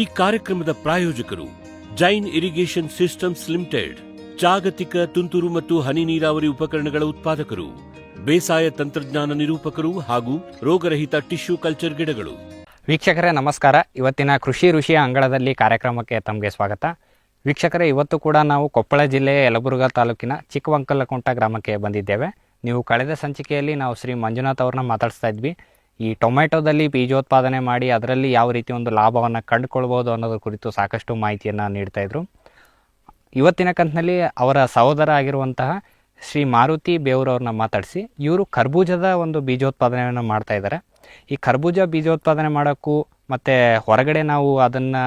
ಈ ಕಾರ್ಯಕ್ರಮದ ಪ್ರಾಯೋಜಕರು ಜೈನ್ ಇರಿಗೇಷನ್ ಸಿಸ್ಟಮ್ಸ್ ಲಿಮಿಟೆಡ್, ಜಾಗತಿಕ ತುಂತುರು ಮತ್ತು ಹನಿ ನೀರಾವರಿ ಉಪಕರಣಗಳ ಉತ್ಪಾದಕರು, ಬೇಸಾಯ ತಂತ್ರಜ್ಞಾನ ನಿರೂಪಕರು ಹಾಗೂ ರೋಗರಹಿತ ಟಿಶ್ಯೂ ಕಲ್ಚರ್ ಗಿಡಗಳು. ವೀಕ್ಷಕರೇ, ನಮಸ್ಕಾರ. ಇವತ್ತಿನ ಕೃಷಿ ಋಷಿಯ ಅಂಗಳದಲ್ಲಿ ಕಾರ್ಯಕ್ರಮಕ್ಕೆ ತಮಗೆ ಸ್ವಾಗತ. ವೀಕ್ಷಕರೇ, ಇವತ್ತು ಕೂಡ ನಾವು ಕೊಪ್ಪಳ ಜಿಲ್ಲೆಯ ಯಲಬುರ್ಗಾ ತಾಲೂಕಿನ ಚಿಕ್ಕವಂಕಲಕುಂಟ ಗ್ರಾಮಕ್ಕೆ ಬಂದಿದ್ದೇವೆ. ನೀವು ಕಳೆದ ಸಂಚಿಕೆಯಲ್ಲಿ ನಾವು ಶ್ರೀ ಮಂಜುನಾಥ್ ಅವ್ರನ್ನ ಮಾತಾಡಿಸ್ತಾ ಇದ್ವಿ. ಈ ಟೊಮೆಟೊದಲ್ಲಿ ಬೀಜೋತ್ಪಾದನೆ ಮಾಡಿ ಅದರಲ್ಲಿ ಯಾವ ರೀತಿ ಒಂದು ಲಾಭವನ್ನು ಕಂಡುಕೊಳ್ಬೋದು ಅನ್ನೋದ್ರ ಕುರಿತು ಸಾಕಷ್ಟು ಮಾಹಿತಿಯನ್ನು ನೀಡ್ತಾಯಿದ್ರು ಇವತ್ತಿನ ಕಂತಿನಲ್ಲಿ ಅವರ ಸಹೋದರ ಆಗಿರುವಂತಹ ಶ್ರೀ ಮಾರುತಿ ಬೇವೂರವ್ರನ್ನ ಮಾತಾಡಿಸಿ, ಇವರು ಕರ್ಬೂಜದ ಒಂದು ಬೀಜೋತ್ಪಾದನೆಯನ್ನು ಮಾಡ್ತಾ ಇದ್ದಾರೆ ಈ ಕರ್ಬೂಜ ಬೀಜೋತ್ಪಾದನೆ ಮಾಡೋಕ್ಕೂ ಮತ್ತು ಹೊರಗಡೆ ನಾವು ಅದನ್ನು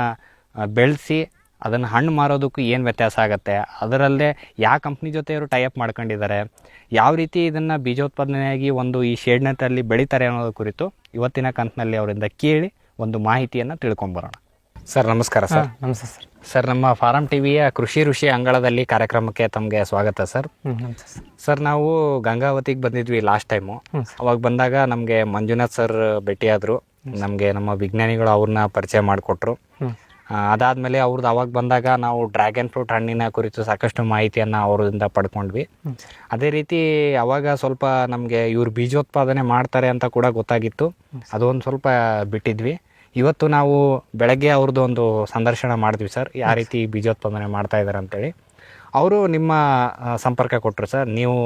ಬೆಳೆಸಿ ಅದನ್ನು ಹಣ್ಣು ಮಾರೋದಕ್ಕೂ ಏನು ವ್ಯತ್ಯಾಸ ಆಗುತ್ತೆ? ಅದರಲ್ಲದೆ ಯಾವ ಕಂಪ್ನಿ ಜೊತೆ ಇವರು ಟೈಅಪ್ ಮಾಡ್ಕೊಂಡಿದ್ದಾರೆ? ಯಾವ ರೀತಿ ಇದನ್ನು ಬೀಜೋತ್ಪಾದನೆಯಾಗಿ ಒಂದು ಈ ಶೇಡ್ನೆಟ್ಟಲ್ಲಿ ಬೆಳೀತಾರೆ ಅನ್ನೋದ್ರ ಕುರಿತು ಇವತ್ತಿನ ಕಂತಿನಲ್ಲಿ ಅವರಿಂದ ಕೇಳಿ ಒಂದು ಮಾಹಿತಿಯನ್ನು ತಿಳ್ಕೊಂಬರೋಣ ಸರ್ ನಮಸ್ಕಾರ ಸರ್. ನಮಸ್ತೆ ಸರ್. ಸರ್ ನಮ್ಮ ಫಾರಂ ಟಿವಿಯ ಕೃಷಿ ಋಷಿ ಅಂಗಳದಲ್ಲಿ ಕಾರ್ಯಕ್ರಮಕ್ಕೆ ತಮಗೆ ಸ್ವಾಗತ ಸರ್. ಸರ್. ನಾವು ಗಂಗಾವತಿಗೆ ಬಂದಿದ್ವಿ ಲಾಸ್ಟ್ ಟೈಮು ಅವಾಗ ಬಂದಾಗ ನಮಗೆ ಮಂಜುನಾಥ್ ಸರ್ ಭೇಟಿಯಾದರು. ನಮಗೆ ನಮ್ಮ ವಿಜ್ಞಾನಿಗಳು ಅವ್ರನ್ನ ಪರಿಚಯ ಮಾಡಿಕೊಟ್ರು. ಅದಾದಮೇಲೆ ಅವ್ರದ್ದು ಅವಾಗ ಬಂದಾಗ ನಾವು ಡ್ರ್ಯಾಗನ್ ಫ್ರೂಟ್ ಹಣ್ಣಿನ ಕುರಿತು ಸಾಕಷ್ಟು ಮಾಹಿತಿಯನ್ನು ಅವರಿಂದ ಪಡ್ಕೊಂಡ್ವಿ. ಅದೇ ರೀತಿ ಅವಾಗ ಸ್ವಲ್ಪ ನಮಗೆ ಇವ್ರು ಬೀಜೋತ್ಪಾದನೆ ಮಾಡ್ತಾರೆ ಅಂತ ಕೂಡ ಗೊತ್ತಾಗಿತ್ತು. ಅದೊಂದು ಸ್ವಲ್ಪ ಬಿಟ್ಟಿದ್ವಿ. ಇವತ್ತು ನಾವು ಬೆಳಗ್ಗೆ ಅವ್ರದ್ದು ಒಂದು ಸಂದರ್ಶನ ಮಾಡಿದ್ವಿ ಸರ್. ಯಾವ ರೀತಿ ಬೀಜೋತ್ಪಾದನೆ ಮಾಡ್ತಾ ಇದ್ದಾರೆ ಅಂತೇಳಿ. ಅವರು ನಿಮ್ಮ ಸಂಪರ್ಕ ಕೊಟ್ಟರು ಸರ್. ನೀವು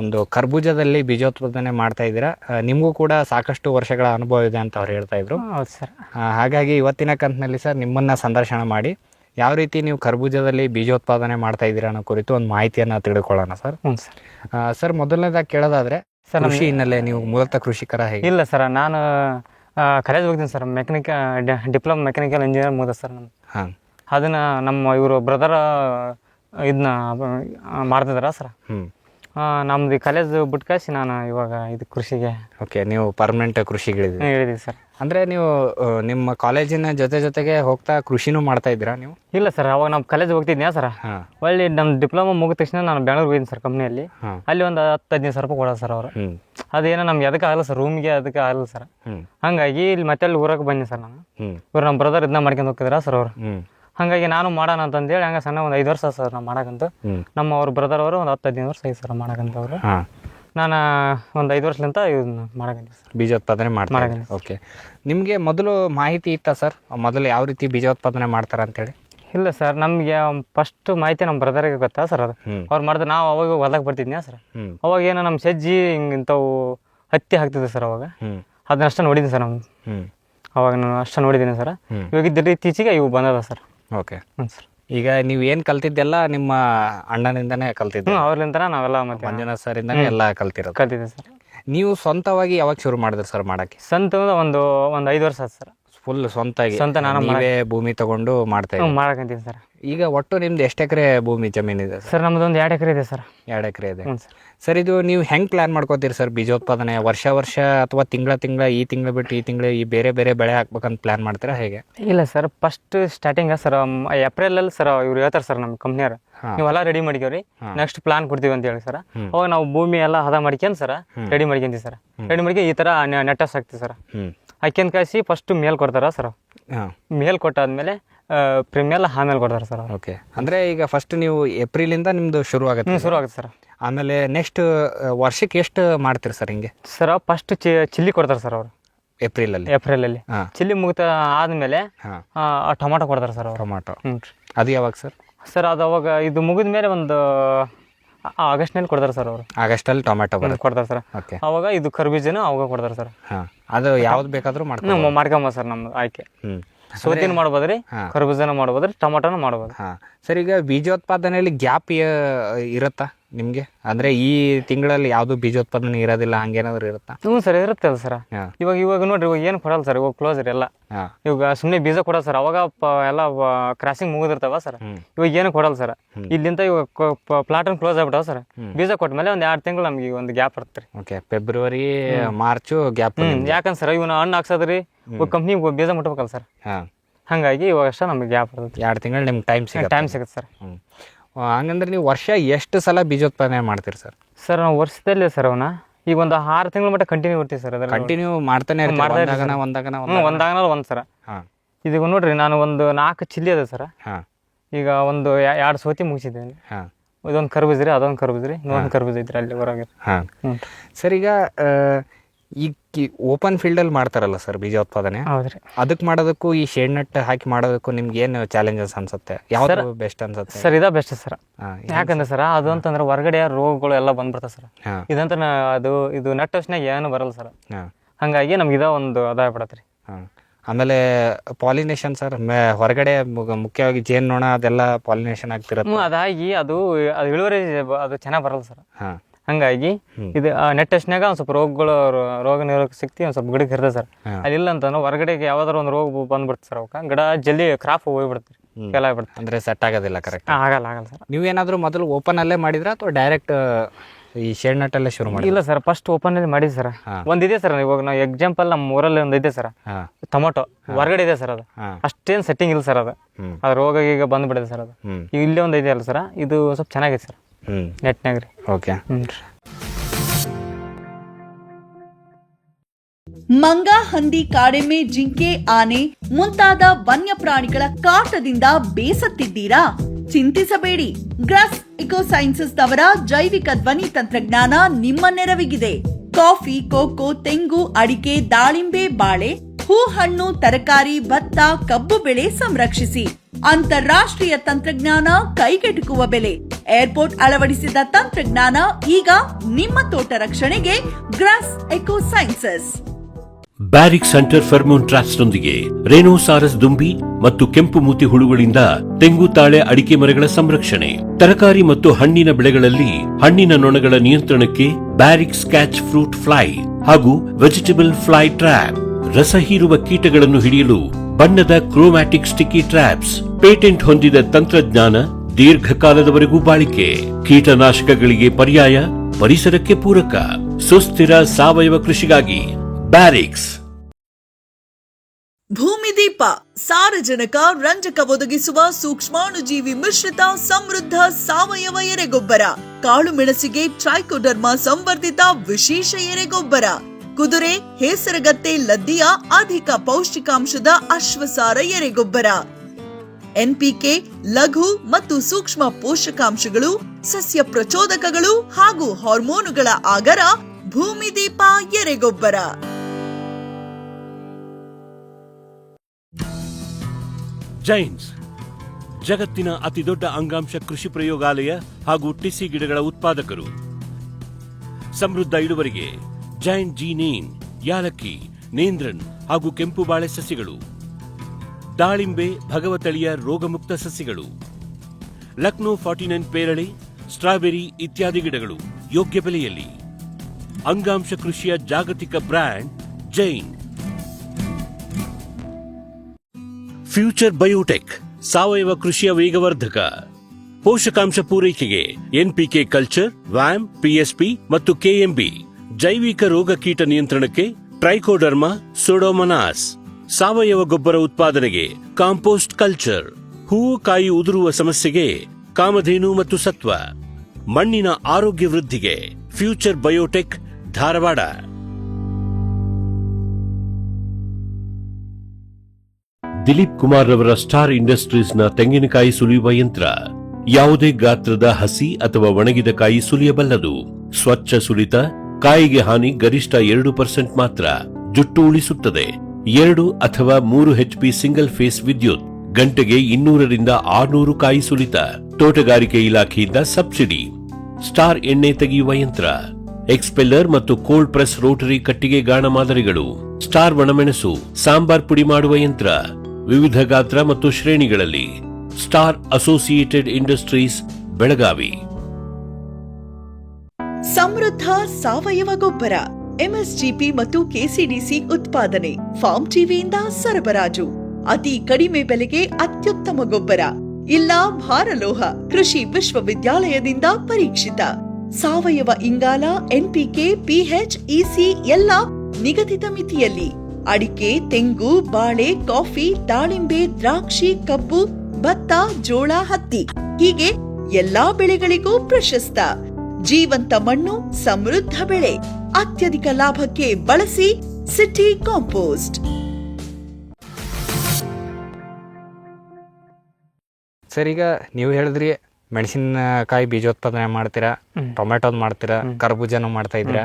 ಒಂದು ಕರ್ಬೂಜದಲ್ಲಿ ಬೀಜೋತ್ಪಾದನೆ ಮಾಡ್ತಾ ಇದ್ದೀರಾ? ನಿಮಗೂ ಕೂಡ ಸಾಕಷ್ಟು ವರ್ಷಗಳ ಅನುಭವ ಇದೆ ಅಂತ ಅವ್ರು ಹೇಳ್ತಾ ಇದ್ರು. ಹೌದು ಸರ್. ಹಾಗಾಗಿ ಇವತ್ತಿನ ಕಂತಿನಲ್ಲಿ ಸರ್ ನಿಮ್ಮನ್ನು ಸಂದರ್ಶನ ಮಾಡಿ ಯಾವ ರೀತಿ ನೀವು ಕರ್ಬೂಜದಲ್ಲಿ ಬೀಜೋತ್ಪಾದನೆ ಮಾಡ್ತಾ ಇದ್ದೀರಾ ಅನ್ನೋ ಕುರಿತು ಒಂದು ಮಾಹಿತಿಯನ್ನು ತಿಳ್ಕೊಳ್ಳೋಣ ಸರ್. ಹ್ಞೂ ಸರ್. ಸರ್ ಮೊದಲನೇದಾಗಿ ಕೇಳೋದಾದ್ರೆ ಸರ್ ಕೃಷಿ ಹಿನ್ನೆಲೆ ನೀವು ಮೂಲತಃ ಕೃಷಿಕರ ಹೇಗೆ? ಇಲ್ಲ ಸರ್ ನಾನು ಕಾಲೇಜ್ ಹೋಗ್ತೀನಿ sir mechanic diploma mechanical engineer ಮುಗಿದ ಸರ್ ನಾನು. ಹಾಂ. ಅದನ್ನು ನಮ್ಮ ಇವರು ಬ್ರದರ್ ಇದನ್ನ ಮಾಡ್ತಿದಾರ ಸರ್? ಹ್ಞೂ ನಮ್ದು ಕಾಲೇಜ್ ಬಿಟ್ಟು ಕಳಿಸಿ ನಾನು ಇವಾಗ ಇದು ಕೃಷಿಗೆ. ಓಕೆ ನೀವು ಪರ್ಮನೆಂಟ್ ಕೃಷಿಗಳಿದ್ದೀರಿ ಹೇಳಿದ್ದೀವಿ ಸರ್ ಅಂದರೆ ನೀವು ಆ, ನಿಮ್ಮ ಕಾಲೇಜಿನ ಜೊತೆ ಜೊತೆಗೆ ಹೋಗ್ತಾ ಕೃಷಿನೂ ಮಾಡ್ತಾ ಇದ್ದೀರಾ ನೀವು? ಇಲ್ಲ ಸರ್ ಅವಾಗ ನಮ್ಮ ಕಾಲೇಜ್ ಹೋಗ್ತಿದ್ನ್ಯಾ ಸರ್ ಹಾಂ. ಒಳ್ಳೆ ನಮ್ಮ ಡಿಪ್ಲೊಮಾ ಮುಗಿದ ತಕ್ಷಣ ನಾನು ಬೆಂಗಳೂರು ಹೋಗಿದ್ದೀನಿ ಸರ್ ಕಂಪ್ನಿಯಲ್ಲಿ ಹಾಂ. ಅಲ್ಲಿ ಒಂದು ಹತ್ತು ಹದಿನೈದು ಸಾವಿರ ರೂಪಾಯಿ ಕೊಡೋದು ಸರ್ ಅವರು. ಹ್ಞೂ ಅದೇನೋ ನಮ್ಗೆ ಅದಕ್ಕೆ ಆಗಲ್ಲ ಸರ್ ರೂಮ್ಗೆ ಅದಕ್ಕೆ ಆಗಲ್ಲ ಸರ್ ಹ್ಞೂ ಹಂಗಾಗಿ ಇಲ್ಲಿ ಮತ್ತೆ ಅಲ್ಲಿ ಊರಕ್ಕೆ ಬನ್ನಿ ಸರ್ ನಾನು. ಹ್ಞೂ ಇವ್ರು ನಮ್ಮ ಬ್ರದರ್ ಇದನ್ನ ಮಾಡ್ಕೊಂಡು ಹೋಗ್ತಿದ್ರ ಸರ್ ಅವರು. ಹ್ಞೂ ಹಾಗಾಗಿ ನಾನು ಮಾಡೋಣ ಅಂತಂದೇಳಿ ಹಂಗೆ ಸಣ್ಣ ಒಂದು ಐದು ವರ್ಷ ಸರ್ ನಾವು ಮಾಡಕ್ಕಂತ ಹ್ಞೂ ನಮ್ಮ ಅವ್ರ ಬ್ರದರ್ ಅವರು ಒಂದು ಹತ್ತು ಹದಿನೈದು ವರ್ಷ ಐದು ಸರ್ ಮಾಡಕ್ಕಂತ ಅವರು. ನಾನು ಒಂದು ಐದು ವರ್ಷಲಿಂತ ಇದನ್ನ ಮಾಡಕಂತ ಸರ್. ಬೀಜೋತ್ಪಾದನೆ ಮಾಡ್ತಾರೆ. ಓಕೆ ನಿಮಗೆ ಮೊದಲು ಮಾಹಿತಿ ಇತ್ತಾ ಸರ್? ಮೊದಲು ಯಾವ ರೀತಿ ಬೀಜ ಉತ್ಪಾದನೆ ಮಾಡ್ತಾರೆ ಅಂತೇಳಿ? ಇಲ್ಲ ಸರ್ ನಮಗೆ ಫಸ್ಟ್ ಮಾಹಿತಿ ನಮ್ಮ ಬ್ರದರಿಗೆ ಗೊತ್ತಾ ಸರ್ ಅದು? ಅವ್ರು ಮಾಡಿದ್ರೆ ನಾವು ಅವಾಗ ಹೊಲಕ್ಕೆ ಬರ್ತಿದ್ನ್ಯಾ ಸರ್? ಅವಾಗ ಏನೋ ನಮ್ಮ ಸಜ್ಜಿ ಹಿಂಗೆ ಇಂಥವು ಹತ್ತಿ ಹಾಕ್ತಿದ್ದೆ ಸರ್ ಅವಾಗ. ಅದನ್ನಷ್ಟು ನೋಡಿದ್ದೀನಿ ಸರ್ ನಾವು ಹ್ಞೂ ಅವಾಗ ನಾನು ಅಷ್ಟು ನೋಡಿದ್ದೀನಿ ಸರ್. ಇವಾಗ ಇದ್ದರೆ ಇತ್ತೀಚೆಗೆ ಇವು ಬಂದದ ಸರ್. ಓಕೆ. ಹ್ಞೂ ಸರ್. ಈಗ ನೀವು ಏನು ಕಲ್ತಿದ್ದೆಲ್ಲ ನಿಮ್ಮ ಅಣ್ಣನಿಂದನೇ ಕಲ್ತಿದ್ದು ಹ್ಞೂ ಅವ್ರಲಿಂದ ನಾವೆಲ್ಲ ಮತ್ತೆ ಸರ್ ಸರಿಂದನೇ ಎಲ್ಲ ಕಲ್ತಿರೋದು. ಕಲ್ತಿದ್ದೆ ಸರ್. ನೀವು ಸ್ವಂತವಾಗಿ ಯಾವಾಗ ಶುರು ಮಾಡಿದ್ರಿ ಸರ್ ಮಾಡಕ್ಕೆ? ಸ್ವಂತ ಒಂದು ಒಂದು ಐದು ವರ್ಷ ಆಯ್ತು ಸರ್. ಫುಲ್ ಸ್ವಂತಾಗಿ ಸ್ವಂತ ನಾನು ನೀವೇ ಭೂಮಿ ತಗೊಂಡು ಮಾಡ್ತಾ ಹ್ಞೂ ಇದ್ದೀರಿ ಸರ್. ಈಗ ಒಟ್ಟು ನಿಮ್ದು ಎಷ್ಟು ಎಕರೆ ಭೂಮಿ ಜಮೀನಿದೆ ಸರ್? ಸರ್ ನಮ್ದು ಒಂದು ಎರಡು ಎಕರೆ ಇದೆ ಸರ್. ಎರಡು ಎಕರೆ ಇದೆ. ಹ್ಞೂ ಸರ್. ಸರ್ ಇದು ನೀವು ಹೆಂಗೆ ಪ್ಲ್ಯಾನ್ ಮಾಡ್ಕೋತೀರಿ ಸರ್ ಬೀಜೋತ್ಪಾದನೆ? ವರ್ಷ ವರ್ಷ ಅಥವಾ ತಿಂಗಳ ತಿಂಗಳ ಈ ತಿಂಗಳು ಬಿಟ್ಟು ಈ ತಿಂಗಳು ಈ ಬೇರೆ ಬೇರೆ ಬೆಳೆ ಹಾಕ್ಬೇಕಂತ ಪ್ಲ್ಯಾನ್ ಮಾಡ್ತೀರಾ ಹೇಗೆ? ಇಲ್ಲ ಸರ್ ಫಸ್ಟ್ ಸ್ಟಾರ್ಟಿಂಗ್ ಸರ್ ಏಪ್ರಿಲಲ್ಲಿ ಸರ್ ಇವ್ರು ಹೇಳ್ತಾರೆ ಸರ್ ನಮ್ಮ ಕಂಪ್ನಿಯವ್ರು ನೀವೆಲ್ಲ ರೆಡಿ ಮಾಡ್ಕೊರಿ ನೆಕ್ಸ್ಟ್ ಪ್ಲಾನ್ ಕೊಡ್ತೀವಿ ಅಂತ ಹೇಳಿ ಸರ್. ಅವಾಗ ನಾವು ಭೂಮಿ ಎಲ್ಲ ಹದ ಮಾಡ್ಕೊಂಡು ಸರ್ ರೆಡಿ ಮಾಡ್ಕೊಂತೀವಿ ಸರ್. ರೆಡಿ ಮಾಡ್ಕೊ ಈ ಥರ ನೆಟ್ಟಸ್ ಹಾಕ್ತೀವಿ ಸರ್. ಹ್ಞೂ ಹಾಕ್ಯಂದ್ ಕಾಯಿಸಿ ಫಸ್ಟ್ ಮೇಲ್ ಕೊಡ್ತಾರ ಸರ್. ಮೇಲ್ ಕೊಟ್ಟಾದ್ಮೇಲೆ ಪ್ರಿಮಿಯಲ್ ಆಮೇಲೆ ಕೊಡ್ತಾರೆ ಸರ್ ಓಕೆ ಅಂದರೆ ಈಗ ಫಸ್ಟ್ ನೀವು ಏಪ್ರಿಲಿಂದ ನಿಮ್ಮದು ಶುರು ಆಗುತ್ತೆ ಶುರು ಆಗುತ್ತೆ ಸರ್. ಆಮೇಲೆ ನೆಕ್ಸ್ಟ್ ವರ್ಷಕ್ಕೆ ಎಷ್ಟು ಮಾಡ್ತೀರಿ ಸರ್ ಹಿಂಗೆ? ಸರ್ ಫಸ್ಟ್ ಚಿ ಚಿಲ್ಲಿ ಕೊಡ್ತಾರೆ ಸರ್ ಅವರು. ಏಪ್ರಿಲಲ್ಲಿ ಏಪ್ರಿಲಲ್ಲಿ ಚಿಲ್ಲಿ ಮುಗಿತ ಆದಮೇಲೆ ಟೊಮಾಟೊ ಕೊಡ್ತಾರೆ ಸರ್ ಅವರು. ಟೊಮಾಟೊ. ಅದು ಯಾವಾಗ ಸರ್? ಸರ್ ಅದು ಅವಾಗ ಇದು ಮುಗಿದ ಮೇಲೆ ಒಂದು ಆಗಸ್ಟ್ನಲ್ಲಿ ಕೊಡ್ತಾರೆ ಸರ್ ಅವರು. ಆಗಸ್ಟಲ್ಲಿ ಟೊಮ್ಯಾಟೊ ಬರುತ್ತೆ. ಕೊಡ್ತಾರೆ ಸರ್. ಓಕೆ ಅವಾಗ ಇದು ಕರ್ಬೀಜನ ಅವಾಗ ಕೊಡ್ತಾರೆ ಸರ್. ಹಾಂ. ಅದು ಯಾವ್ದು ಬೇಕಾದರೂ ಮಾಡ್ಕೊಂಡು ಮಾಡ್ಕೊಂಬ ಸರ್ ನಮ್ದು ಆಯ್ಕೆ. ಹ್ಞೂ ಸೌತಿನ ಮಾಡ್ಬೋದ್ರಿ. ಕರ್ಬೂಜನ ಮಾಡ್ಬೋದ್ರಿ ಟೊಮಾಟೋನ ಮಾಡ್ಬೋದು ಹಾ. ಸರ್ ಈಗ ಬೀಜೋತ್ಪಾದನೆಯಲ್ಲಿ ಗ್ಯಾಪ್ ಇರುತ್ತಾ? ನಿಮಗೆ? ಅಂದ್ರೆ ಈ ತಿಂಗಳಲ್ಲಿ ಯಾವುದು ಬೀಜೋತ್ಪಾದನೆ ಇರೋದಿಲ್ಲ ಹಂಗೇನಾದ್ರು ಇರುತ್ತಾ? ಹ್ಞೂ ಸರ್ ಇರುತ್ತೆ ಅಲ್ಲ ಸರ್. ಹಾಂ. ಇವಾಗ ಇವಾಗ ನೋಡ್ರಿ ಇವಾಗ ಏನು ಕೊಡಲ್ಲ ಸರ್ ಇವಾಗ ಕ್ಲೋಸ್ ಎಲ್ಲ. ಹಾಂ. ಇವಾಗ ಸುಮ್ಮನೆ ಬೀಜ ಕೊಡಲ್ಲ ಸರ್ ಅವಾಗ ಪ- ಎಲ್ಲ ಕ್ರಾಸಿಂಗ್ ಮುಗಿದಿರ್ತಾವ ಸರ್. ಹ್ಞೂ ಇವಾಗ ಏನು ಕೊಡಲ್ಲ ಸರ್. ಇಲ್ಲಿಂದ ಇವಾಗ ಪ್ಲಾಟನ್ ಕ್ಲೋಸ್ ಆಗ್ಬಿಟ್ಟಾವ ಸರ್. ಬೀಜ ಕೊಟ್ಟ ಮೇಲೆ ಒಂದು ಎರಡು ತಿಂಗಳು ನಮ್ಗೆ ಒಂದು ಗ್ಯಾಪ್ ಇರುತ್ತೆ ರೀ ಓಕೆ ಫೆಬ್ರವರಿ ಮಾರ್ಚು ಗ್ಯಾಪ್ ಹ್ಞೂ ಯಾಕಂದ್ರೆ ಸರ್ ಇವನ್ನ ಹಣ್ಣು ಹಾಕ್ಸೋದ್ರಿ ಕಂಪ್ನಿ ಬೀಜ ಮುಟ್ಬೇಕಲ್ಲ ಸರ್. ಹಂಗಾಗಿ ಹಾಗಾಗಿ ಇವಾಗ ಅಷ್ಟೇ ನಮ್ಗೆ ಗ್ಯಾಪ್ ಇರುತ್ತೆ ಎರಡು ತಿಂಗಳು ನಿಮ್ಗೆ ಟೈಮ್ ಸಿಗುತ್ತೆ ಟೈಮ್ ಸಿಗುತ್ತೆ. ಸರ್. ಹ್ಞೂ ಹಂಗಂದ್ರೆ ನೀವು ವರ್ಷ ಎಷ್ಟು ಸಲ ಬೀಜೋತ್ಪಾದನೆ ಮಾಡ್ತೀರಿ ಸರ್? ಸರ್ ನಾವು ವರ್ಷದಲ್ಲಿ ಸರ್ ಅವನ ಈಗ ಒಂದು ಆರು ತಿಂಗಳು ಮಟ್ಟ ಕಂಟಿನ್ಯೂ ಇರ್ತೀವಿ ಸರ್ ಅದನ್ನ ಕಂಟಿನ್ಯೂ ಮಾಡ್ತಾನೆ ಇರ್ತೀರಿ ಮಾಡ್ತಾ ಒಂದಾಗನ ಸರ್. ಒಂದಾಗನ ಹ್ಞೂ ಒಂದಾಗನಲ್ಲ ಒಂದು ಸರ. ಹಾಂ. ಇದೀಗ ನೋಡ್ರಿ ನಾನು ಒಂದು ನಾಲ್ಕು ಚಿಲ್ಲಿ ಅದ ಸರ್. ಹಾಂ. ಈಗ ಒಂದು ಎರಡು ಸೋತಿ ಮುಗಿಸಿದ್ದೀನಿ. ಹಾಂ. ಇದೊಂದು ಕರ್ಬುಜ್ರಿ ಅದೊಂದು ಕರ್ಬುಜ್ರಿ ಇನ್ನೊಂದು ಕರ್ಬುಜ್ ಐತ್ರಿ ಅಲ್ಲಿ ಹೊರಗೆ. ಹಾ. ಹ್ಞೂ ಸರ್ ಈಗ ಆ, ಈ ಓಪನ್ ಫೀಲ್ಡಲ್ಲಿ ಮಾಡ್ತಾರಲ್ಲ ಸರ್ ಬೀಜ ಉತ್ಪಾದನೆ ಹೌದ್ರಿ. ಅದಕ್ಕೆ ಮಾಡೋದಕ್ಕೂ ಈ ಶೇಡ್ ನಟ್ ಹಾಕಿ ಮಾಡೋದಕ್ಕೂ ನಿಮ್ಗೆ ಏನು ಚಾಲೆಂಜಸ್ ಅನ್ಸುತ್ತೆ? ಯಾವ್ದು ಬೆಸ್ಟ್ ಅನ್ಸುತ್ತೆ? ಸರ್ ಇದ ಬೆಸ್ಟ್ ಸರ್. ಯಾಕಂದ್ರೆ ಸರ್ ಅದು ಅಂತಂದ್ರೆ ಹೊರಗಡೆ ರೋಗಗಳು ಎಲ್ಲ ಬಂದ್ಬಿಡ್ತಾವೆ ಸರ್. ಇದಂತ ಅದು ಇದು ನಟ್ ವರ್ಷನಾಗ ಏನು ಬರಲ್ಲ ಸರ್. ಹಂಗಾಗಿ ನಮ್ಗೆ ಇದ ಒಂದು ಆದಾಯ ರೀ ಆಮೇಲೆ ಪಾಲಿನೇಷನ್ ಸರ್ ಹೊರಗಡೆ ಮುಖ್ಯವಾಗಿ ಮುಖ್ಯವಾಗಿ ಜೇನ್ನೊಣ ಅದೆಲ್ಲ ಪಾಲಿನೇಷನ್ ಆಗ್ತಿರತ್ತೆ. ಹ್ಞೂ ಅದಾಗಿ ಅದು ಅದು ಇಳುವರಿ ಅದು ಚೆನ್ನಾಗಿ ಬರಲ್ಲ ಸರ್. ಹಾಂ. ಹಂಗಾಗಿ ಇದು ನೆಟ್ ಒಂದ್ ಒಂದು ಸ್ವಲ್ಪ ರೋಗಗಳು ರೋಗ ನಿರೋಧಕ ಶಕ್ತಿ ಒಂದು ಸ್ವಲ್ಪ ಗಿಡಕ್ಕೆ ಇರ್ತದೆ ಸರ್. ಅಲ್ಲಿಲ್ಲ ಅಂತಂದ್ರೆ ಹೊರಗಡೆಗೆ ಯಾವ್ದಾರ ಒಂದು ರೋಗ ಬಂದ್ಬಿಡ್ತು ಸರ್ ಅವಕ್ಕೆ. ಗಿಡ ಜಲ್ದಿ ಕ್ರಾಫ್ ಹೋಗ್ಬಿಡ್ತೀರಿ. ಫೇಲ್ ಅಂದ್ರೆ ಸೆಟ್ ಆಗೋದಿಲ್ಲ ಕರೆಕ್ಟ್ ಆಗಲ್ಲ ಆಗಲ್ಲ ಸರ್. ನೀವೇನಾದರೂ ಮೊದಲು ಓಪನ್ ಅಲ್ಲೇ ಮಾಡಿದ್ರ ಅಥವಾ ಡೈರೆಕ್ಟ್ ಈ ಶೇಡ್ ನಟ್ಟಲ್ಲೇ ಶುರು ಮಾಡಿ ಇಲ್ಲ ಸರ್ ಫಸ್ಟ್ ಓಪನ್ ಅಲ್ಲಿ ಮಾಡಿದ್ವಿ ಸರ್. ಒಂದಿದೆ ಸರ್ ಇವಾಗ ನಾವು ಎಕ್ಸಾಂಪಲ್ ನಮ್ಮ ಊರಲ್ಲಿ ಒಂದು ಇದೆ ಸರ್. ಟೊಮೊಟೊ. ಹೊರಗಡೆ ಇದೆ ಸರ್ ಅದು. ಅಷ್ಟೇನ್ ಸೆಟ್ಟಿಂಗ್ ಇಲ್ಲ ಸರ್ ಅದು. ಆ ಅದು ರೋಗ ಈಗ ಬಂದ್ಬಿಡಿದೆ ಸರ್ ಅದು. ಇಲ್ಲೇ ಒಂದು ಇದೆ ಅಲ್ಲ ಸರ್. ಇದು ಸ್ವಲ್ಪ ಚೆನ್ನಾಗಿದೆ ಸರ್. ಹ್ಞೂ ನೆಟ್ನಾಗ ರೀ ಓಕೆ. ಹ್ಞೂ ರೀ. ಮಂಗ ಹಂದಿ ಕಾಡೆಮ್ಮೆ ಜಿಂಕೆ ಆನೆ ಮುಂತಾದ ವನ್ಯ ಪ್ರಾಣಿಗಳ ಕಾಟದಿಂದ ಬೇಸತ್ತಿದ್ದೀರಾ? ಚಿಂತಿಸಬೇಡಿ. ಗ್ರಸ್ ಇಕೋ ಸೈನ್ಸಸ್ ನವರ ಜೈವಿಕ ಧ್ವನಿ ತಂತ್ರಜ್ಞಾನ ನಿಮ್ಮ ನೆರವಿಗಿದೆ. ಕಾಫಿ ಕೋಕೋ ತೆಂಗು ಅಡಿಕೆ ದಾಳಿಂಬೆ ಬಾಳೆ ಹೂ ಹಣ್ಣು ತರಕಾರಿ ಭತ್ತ ಕಬ್ಬು ಬೆಳೆ ಸಂರಕ್ಷಿಸಿ. ಅಂತಾರಾಷ್ಟ್ರೀಯ ತಂತ್ರಜ್ಞಾನ ಕೈಗೆಟುಕುವ ಬೆಲೆ. ಏರ್ಪೋರ್ಟ್ ಅಳವಡಿಸಿದ ತಂತ್ರಜ್ಞಾನ ಈಗ ನಿಮ್ಮ ತೋಟ ರಕ್ಷಣೆಗೆ Grass Eco Sciences. Barrix center pheromone ಟ್ರಾಪ್ಸ್ನೊಂದಿಗೆ rhinoceros ದುಂಬಿ ಮತ್ತು ಕೆಂಪು ಮೂತಿ ಹುಳುಗಳಿಂದ ತೆಂಗು ತಾಳೆ ಅಡಿಕೆ ಮರಗಳ ಸಂರಕ್ಷಣೆ, ತರಕಾರಿ ಮತ್ತು ಹಣ್ಣಿನ ಬೆಳೆಗಳಲ್ಲಿ ಹಣ್ಣಿನ ನೊಣಗಳ ನಿಯಂತ್ರಣಕ್ಕೆ ಬ್ಯಾರಿಕ್ ಸ್ಕ್ಯಾಚ್ ಫ್ರೂಟ್ ಫ್ಲೈ ಹಾಗೂ ವೆಜಿಟೇಬಲ್ ಫ್ಲೈ ಟ್ರ್ಯಾಪ್, ರಸ ಹೀರುವ ಕೀಟಗಳನ್ನು ಹಿಡಿಯಲು ಬಣ್ಣದ ಕ್ರೋಮ್ಯಾಟಿಕ್ ಸ್ಟಿಕ್ಕಿ ಟ್ರ್ಯಾಪ್ಸ್ ಪೇಟೆಂಟ್ ಹೊಂದಿದ ತಂತ್ರಜ್ಞಾನ ದೀರ್ಘಕಾಲದವರೆಗೂ ಬಾಳಿಕೆ, ಕೀಟನಾಶಕಗಳಿಗೆ ಪರ್ಯಾಯ, ಪರಿಸರಕ್ಕೆ ಪೂರಕ, ಸುಸ್ಥಿರ ಸಾವಯವ ಕೃಷಿಗಾಗಿ ಬ್ಯಾರಿಕ್ಸ್ ಭೂಮಿ ದೀಪ, ಸಾರಜನಕ, ರಂಜಕ ಒದಗಿಸುವ ಸೂಕ್ಷ್ಮಾಣುಜೀವಿ ಮಿಶ್ರಿತ ಸಮೃದ್ಧ ಸಾವಯವ ಎರೆಗೊಬ್ಬರ, ಕಾಳು ಮೆಣಸಿಗೆ ಟ್ರೈಕೋಡರ್ಮಾ ಸಂವರ್ಧಿತ ವಿಶೇಷ ಎರೆಗೊಬ್ಬರ, ಕುದುರೆ, ಹೇಸರಗತ್ತೆ ಲದ್ದಿಯ ಅಧಿಕ ಪೌಷ್ಟಿಕಾಂಶದ ಅಶ್ವಸಾರ ಎರೆಗೊಬ್ಬರ. ಎನ್ಪಿಕೆ, ಲಘು ಮತ್ತು ಸೂಕ್ಷ್ಮ ಪೋಷಕಾಂಶಗಳು, ಸಸ್ಯ ಪ್ರಚೋದಕಗಳು ಹಾಗೂ ಹಾರ್ಮೋನುಗಳ ಆಗರ ಭೂಮಿದೀಪ ಎರೆಗೊಬ್ಬರ. ಜೈನ್ಸ್, ಜಗತ್ತಿನ ಅತಿದೊಡ್ಡ ಅಂಗಾಂಶ ಕೃಷಿ ಪ್ರಯೋಗಾಲಯ ಹಾಗೂ ಟಿಸಿ ಗಿಡಗಳ ಉತ್ಪಾದಕರು. ಸಮೃದ್ಧ ಇಳುವರಿಗೆ ಜೈನ್ ಜಿ ನೇನ್ ಯಾಲಕ್ಕಿ, ನೇಂದ್ರನ್ ಹಾಗೂ ಕೆಂಪು ಬಾಳೆ ಸಸ್ಯಗಳು ದಾಳಿಂಬೆ ಭಗವತಳಿಯ ರೋಗಮುಕ್ತ ಸಸ್ಯಗಳು. ಲಕ್ನೋ ಫಾರ್ಟಿ ನೈನ್ ಪೇರಳೆ, ಸ್ಟ್ರಾಬೆರಿ ಇತ್ಯಾದಿ ಗಿಡಗಳು ಯೋಗ್ಯ ಬೆಲೆಯಲ್ಲಿ. ಅಂಗಾಂಶ ಕೃಷಿಯ ಜಾಗತಿಕ ಬ್ರ್ಯಾಂಡ್ ಜೈನ್. ಫ್ಯೂಚರ್ ಬಯೋಟೆಕ್, ಸಾವಯವ ಕೃಷಿಯ ವೇಗವರ್ಧಕ. ಪೋಷಕಾಂಶ ಪೂರೈಕೆಗೆ ಎನ್ಪಿಕೆ ಕಲ್ಚರ್, ವ್ಯಾಮ್ ಪಿಎಸ್ಪಿ ಮತ್ತು ಕೆಎಂಬಿ ಜೈವಿಕ ರೋಗ ಕೀಟ ನಿಯಂತ್ರಣಕ್ಕೆ ಟ್ರೈಕೋಡರ್ಮಾ ಸೊಡೋಮನಾಸ್. ಸಾವಯವ ಗೊಬ್ಬರ ಉತ್ಪಾದನೆಗೆ ಕಾಂಪೋಸ್ಟ್ ಕಲ್ಚರ್, ಹೂವು ಕಾಯಿ ಉದುರುವ ಸಮಸ್ಯೆಗೆ ಕಾಮಧೇನು ಮತ್ತು ಸತ್ವ, ಮಣ್ಣಿನ ಆರೋಗ್ಯ ವೃದ್ಧಿಗೆ ಫ್ಯೂಚರ್ ಬಯೋಟೆಕ್ ಧಾರವಾಡ. ದಿಲೀಪ್ ಕುಮಾರ್ ರವರ ಸ್ಟಾರ್ ಇಂಡಸ್ಟ್ರೀಸ್ನ ತೆಂಗಿನಕಾಯಿ ಸುಲಿಯುವ ಯಂತ್ರ, ಯಾವುದೇ ಗಾತ್ರದ ಹಸಿ ಅಥವಾ ಒಣಗಿದ ಕಾಯಿ ಸುಲಿಯಬಲ್ಲದು. ಸ್ವಚ್ಛ ಸುಲಿತ, ಕಾಯಿಗೆ ಹಾನಿ ಗರಿಷ್ಠ ಎರಡು ಪರ್ಸೆಂಟ್ ಮಾತ್ರ ಜುಟ್ಟು ಉಳಿಸುತ್ತದೆ. ಎರಡು ಅಥವಾ ಮೂರು ಹೆಚ್ಪಿ ಸಿಂಗಲ್ ಫೇಸ್ ವಿದ್ಯುತ್ ಗಂಟೆಗೆ ಇನ್ನೂರರಿಂದ ಆರ್ನೂರು ಕಾಯಿ ಸುಲಿತ ತೋಟಗಾರಿಕೆ ಇಲಾಖೆಯಿಂದ ಸಬ್ಸಿಡಿ. ಸ್ಟಾರ್ ಎಣ್ಣೆ ತೆಗೆಯುವ ಯಂತ್ರ. ಎಕ್ಸ್ಪೆಲ್ಲರ್ ಮತ್ತು ಕೋಲ್ಡ್ ಪ್ರೆಸ್ ರೋಟರಿ ಕಟ್ಟಿಗೆ ಗಾಣ ಮಾದರಿಗಳು. ಸ್ಟಾರ್ ಒಣಮೆಣಸು, ಸಾಂಬಾರ್ ಪುಡಿ ಮಾಡುವ ಯಂತ್ರ. ವಿವಿಧ ಗಾತ್ರ ಮತ್ತು ಶ್ರೇಣಿಗಳಲ್ಲಿ. Star associated industries Belagavi. ಸಮೃದ್ಧ ಸಾವಯವ ಗೊಬ್ಬರ. ಎಂಎಸ್ಜಿಪಿ ಮತ್ತು ಕೆಸಿಡಿಸಿ ಉತ್ಪಾದನೆ. ಫಾರ್ಮ್ ಟಿವಿಯಿಂದ ಸರಬರಾಜು. ಅತಿ ಕಡಿಮೆ ಬೆಲೆಗೆ ಅತ್ಯುತ್ತಮ ಗೊಬ್ಬರ. ಇಲ್ಲ ಭಾರಲೋಹ. ಕೃಷಿ ವಿಶ್ವವಿದ್ಯಾಲಯದಿಂದ ಪರೀಕ್ಷಿತ. ಸಾವಯವ ಇಂಗಾಲ, ಎನ್ಪಿಕೆ ಪಿಹೆಚ್ ಇಸಿ ಎಲ್ಲ ನಿಗದಿತ ಮಿತಿಯಲ್ಲಿ. ಅಡಿಕೆ, ತೆಂಗು, ಬಾಳೆ, ಕಾಫಿ, ದಾಳಿಂಬೆ, ದ್ರಾಕ್ಷಿ, ಕಬ್ಬು, ಭತ್ತ, ಜೋಳ, ಹತ್ತಿ. ಹೀಗೆ ಎಲ್ಲಾ ಬೆಳೆಗಳಿಗೂ ಪ್ರಶಸ್ತ. ಜೀವಂತ ಮಣ್ಣು ಸಮೃದ್ಧ ಬೆಳೆ. ಅತ್ಯಧಿಕ ಲಾಭಕ್ಕೆ ಬಳಸಿ ಸಿಟಿ ಕಾಂಪೋಸ್ಟ್. ಸರಿಗ ನೀವು ಹೇಳಿದ್ರಿ ಮೆಣಸಿನಕಾಯಿ ಬೀಜೋತ್ಪಾದನೆ ಮಾಡ್ತೀರಾ ಟೊಮೆಟೊದ್ ಮಾಡ್ತೀರಾ ಕರ್ಬೂಜನು ಮಾಡ್ತಾ ಇದ್ದೀರಾ?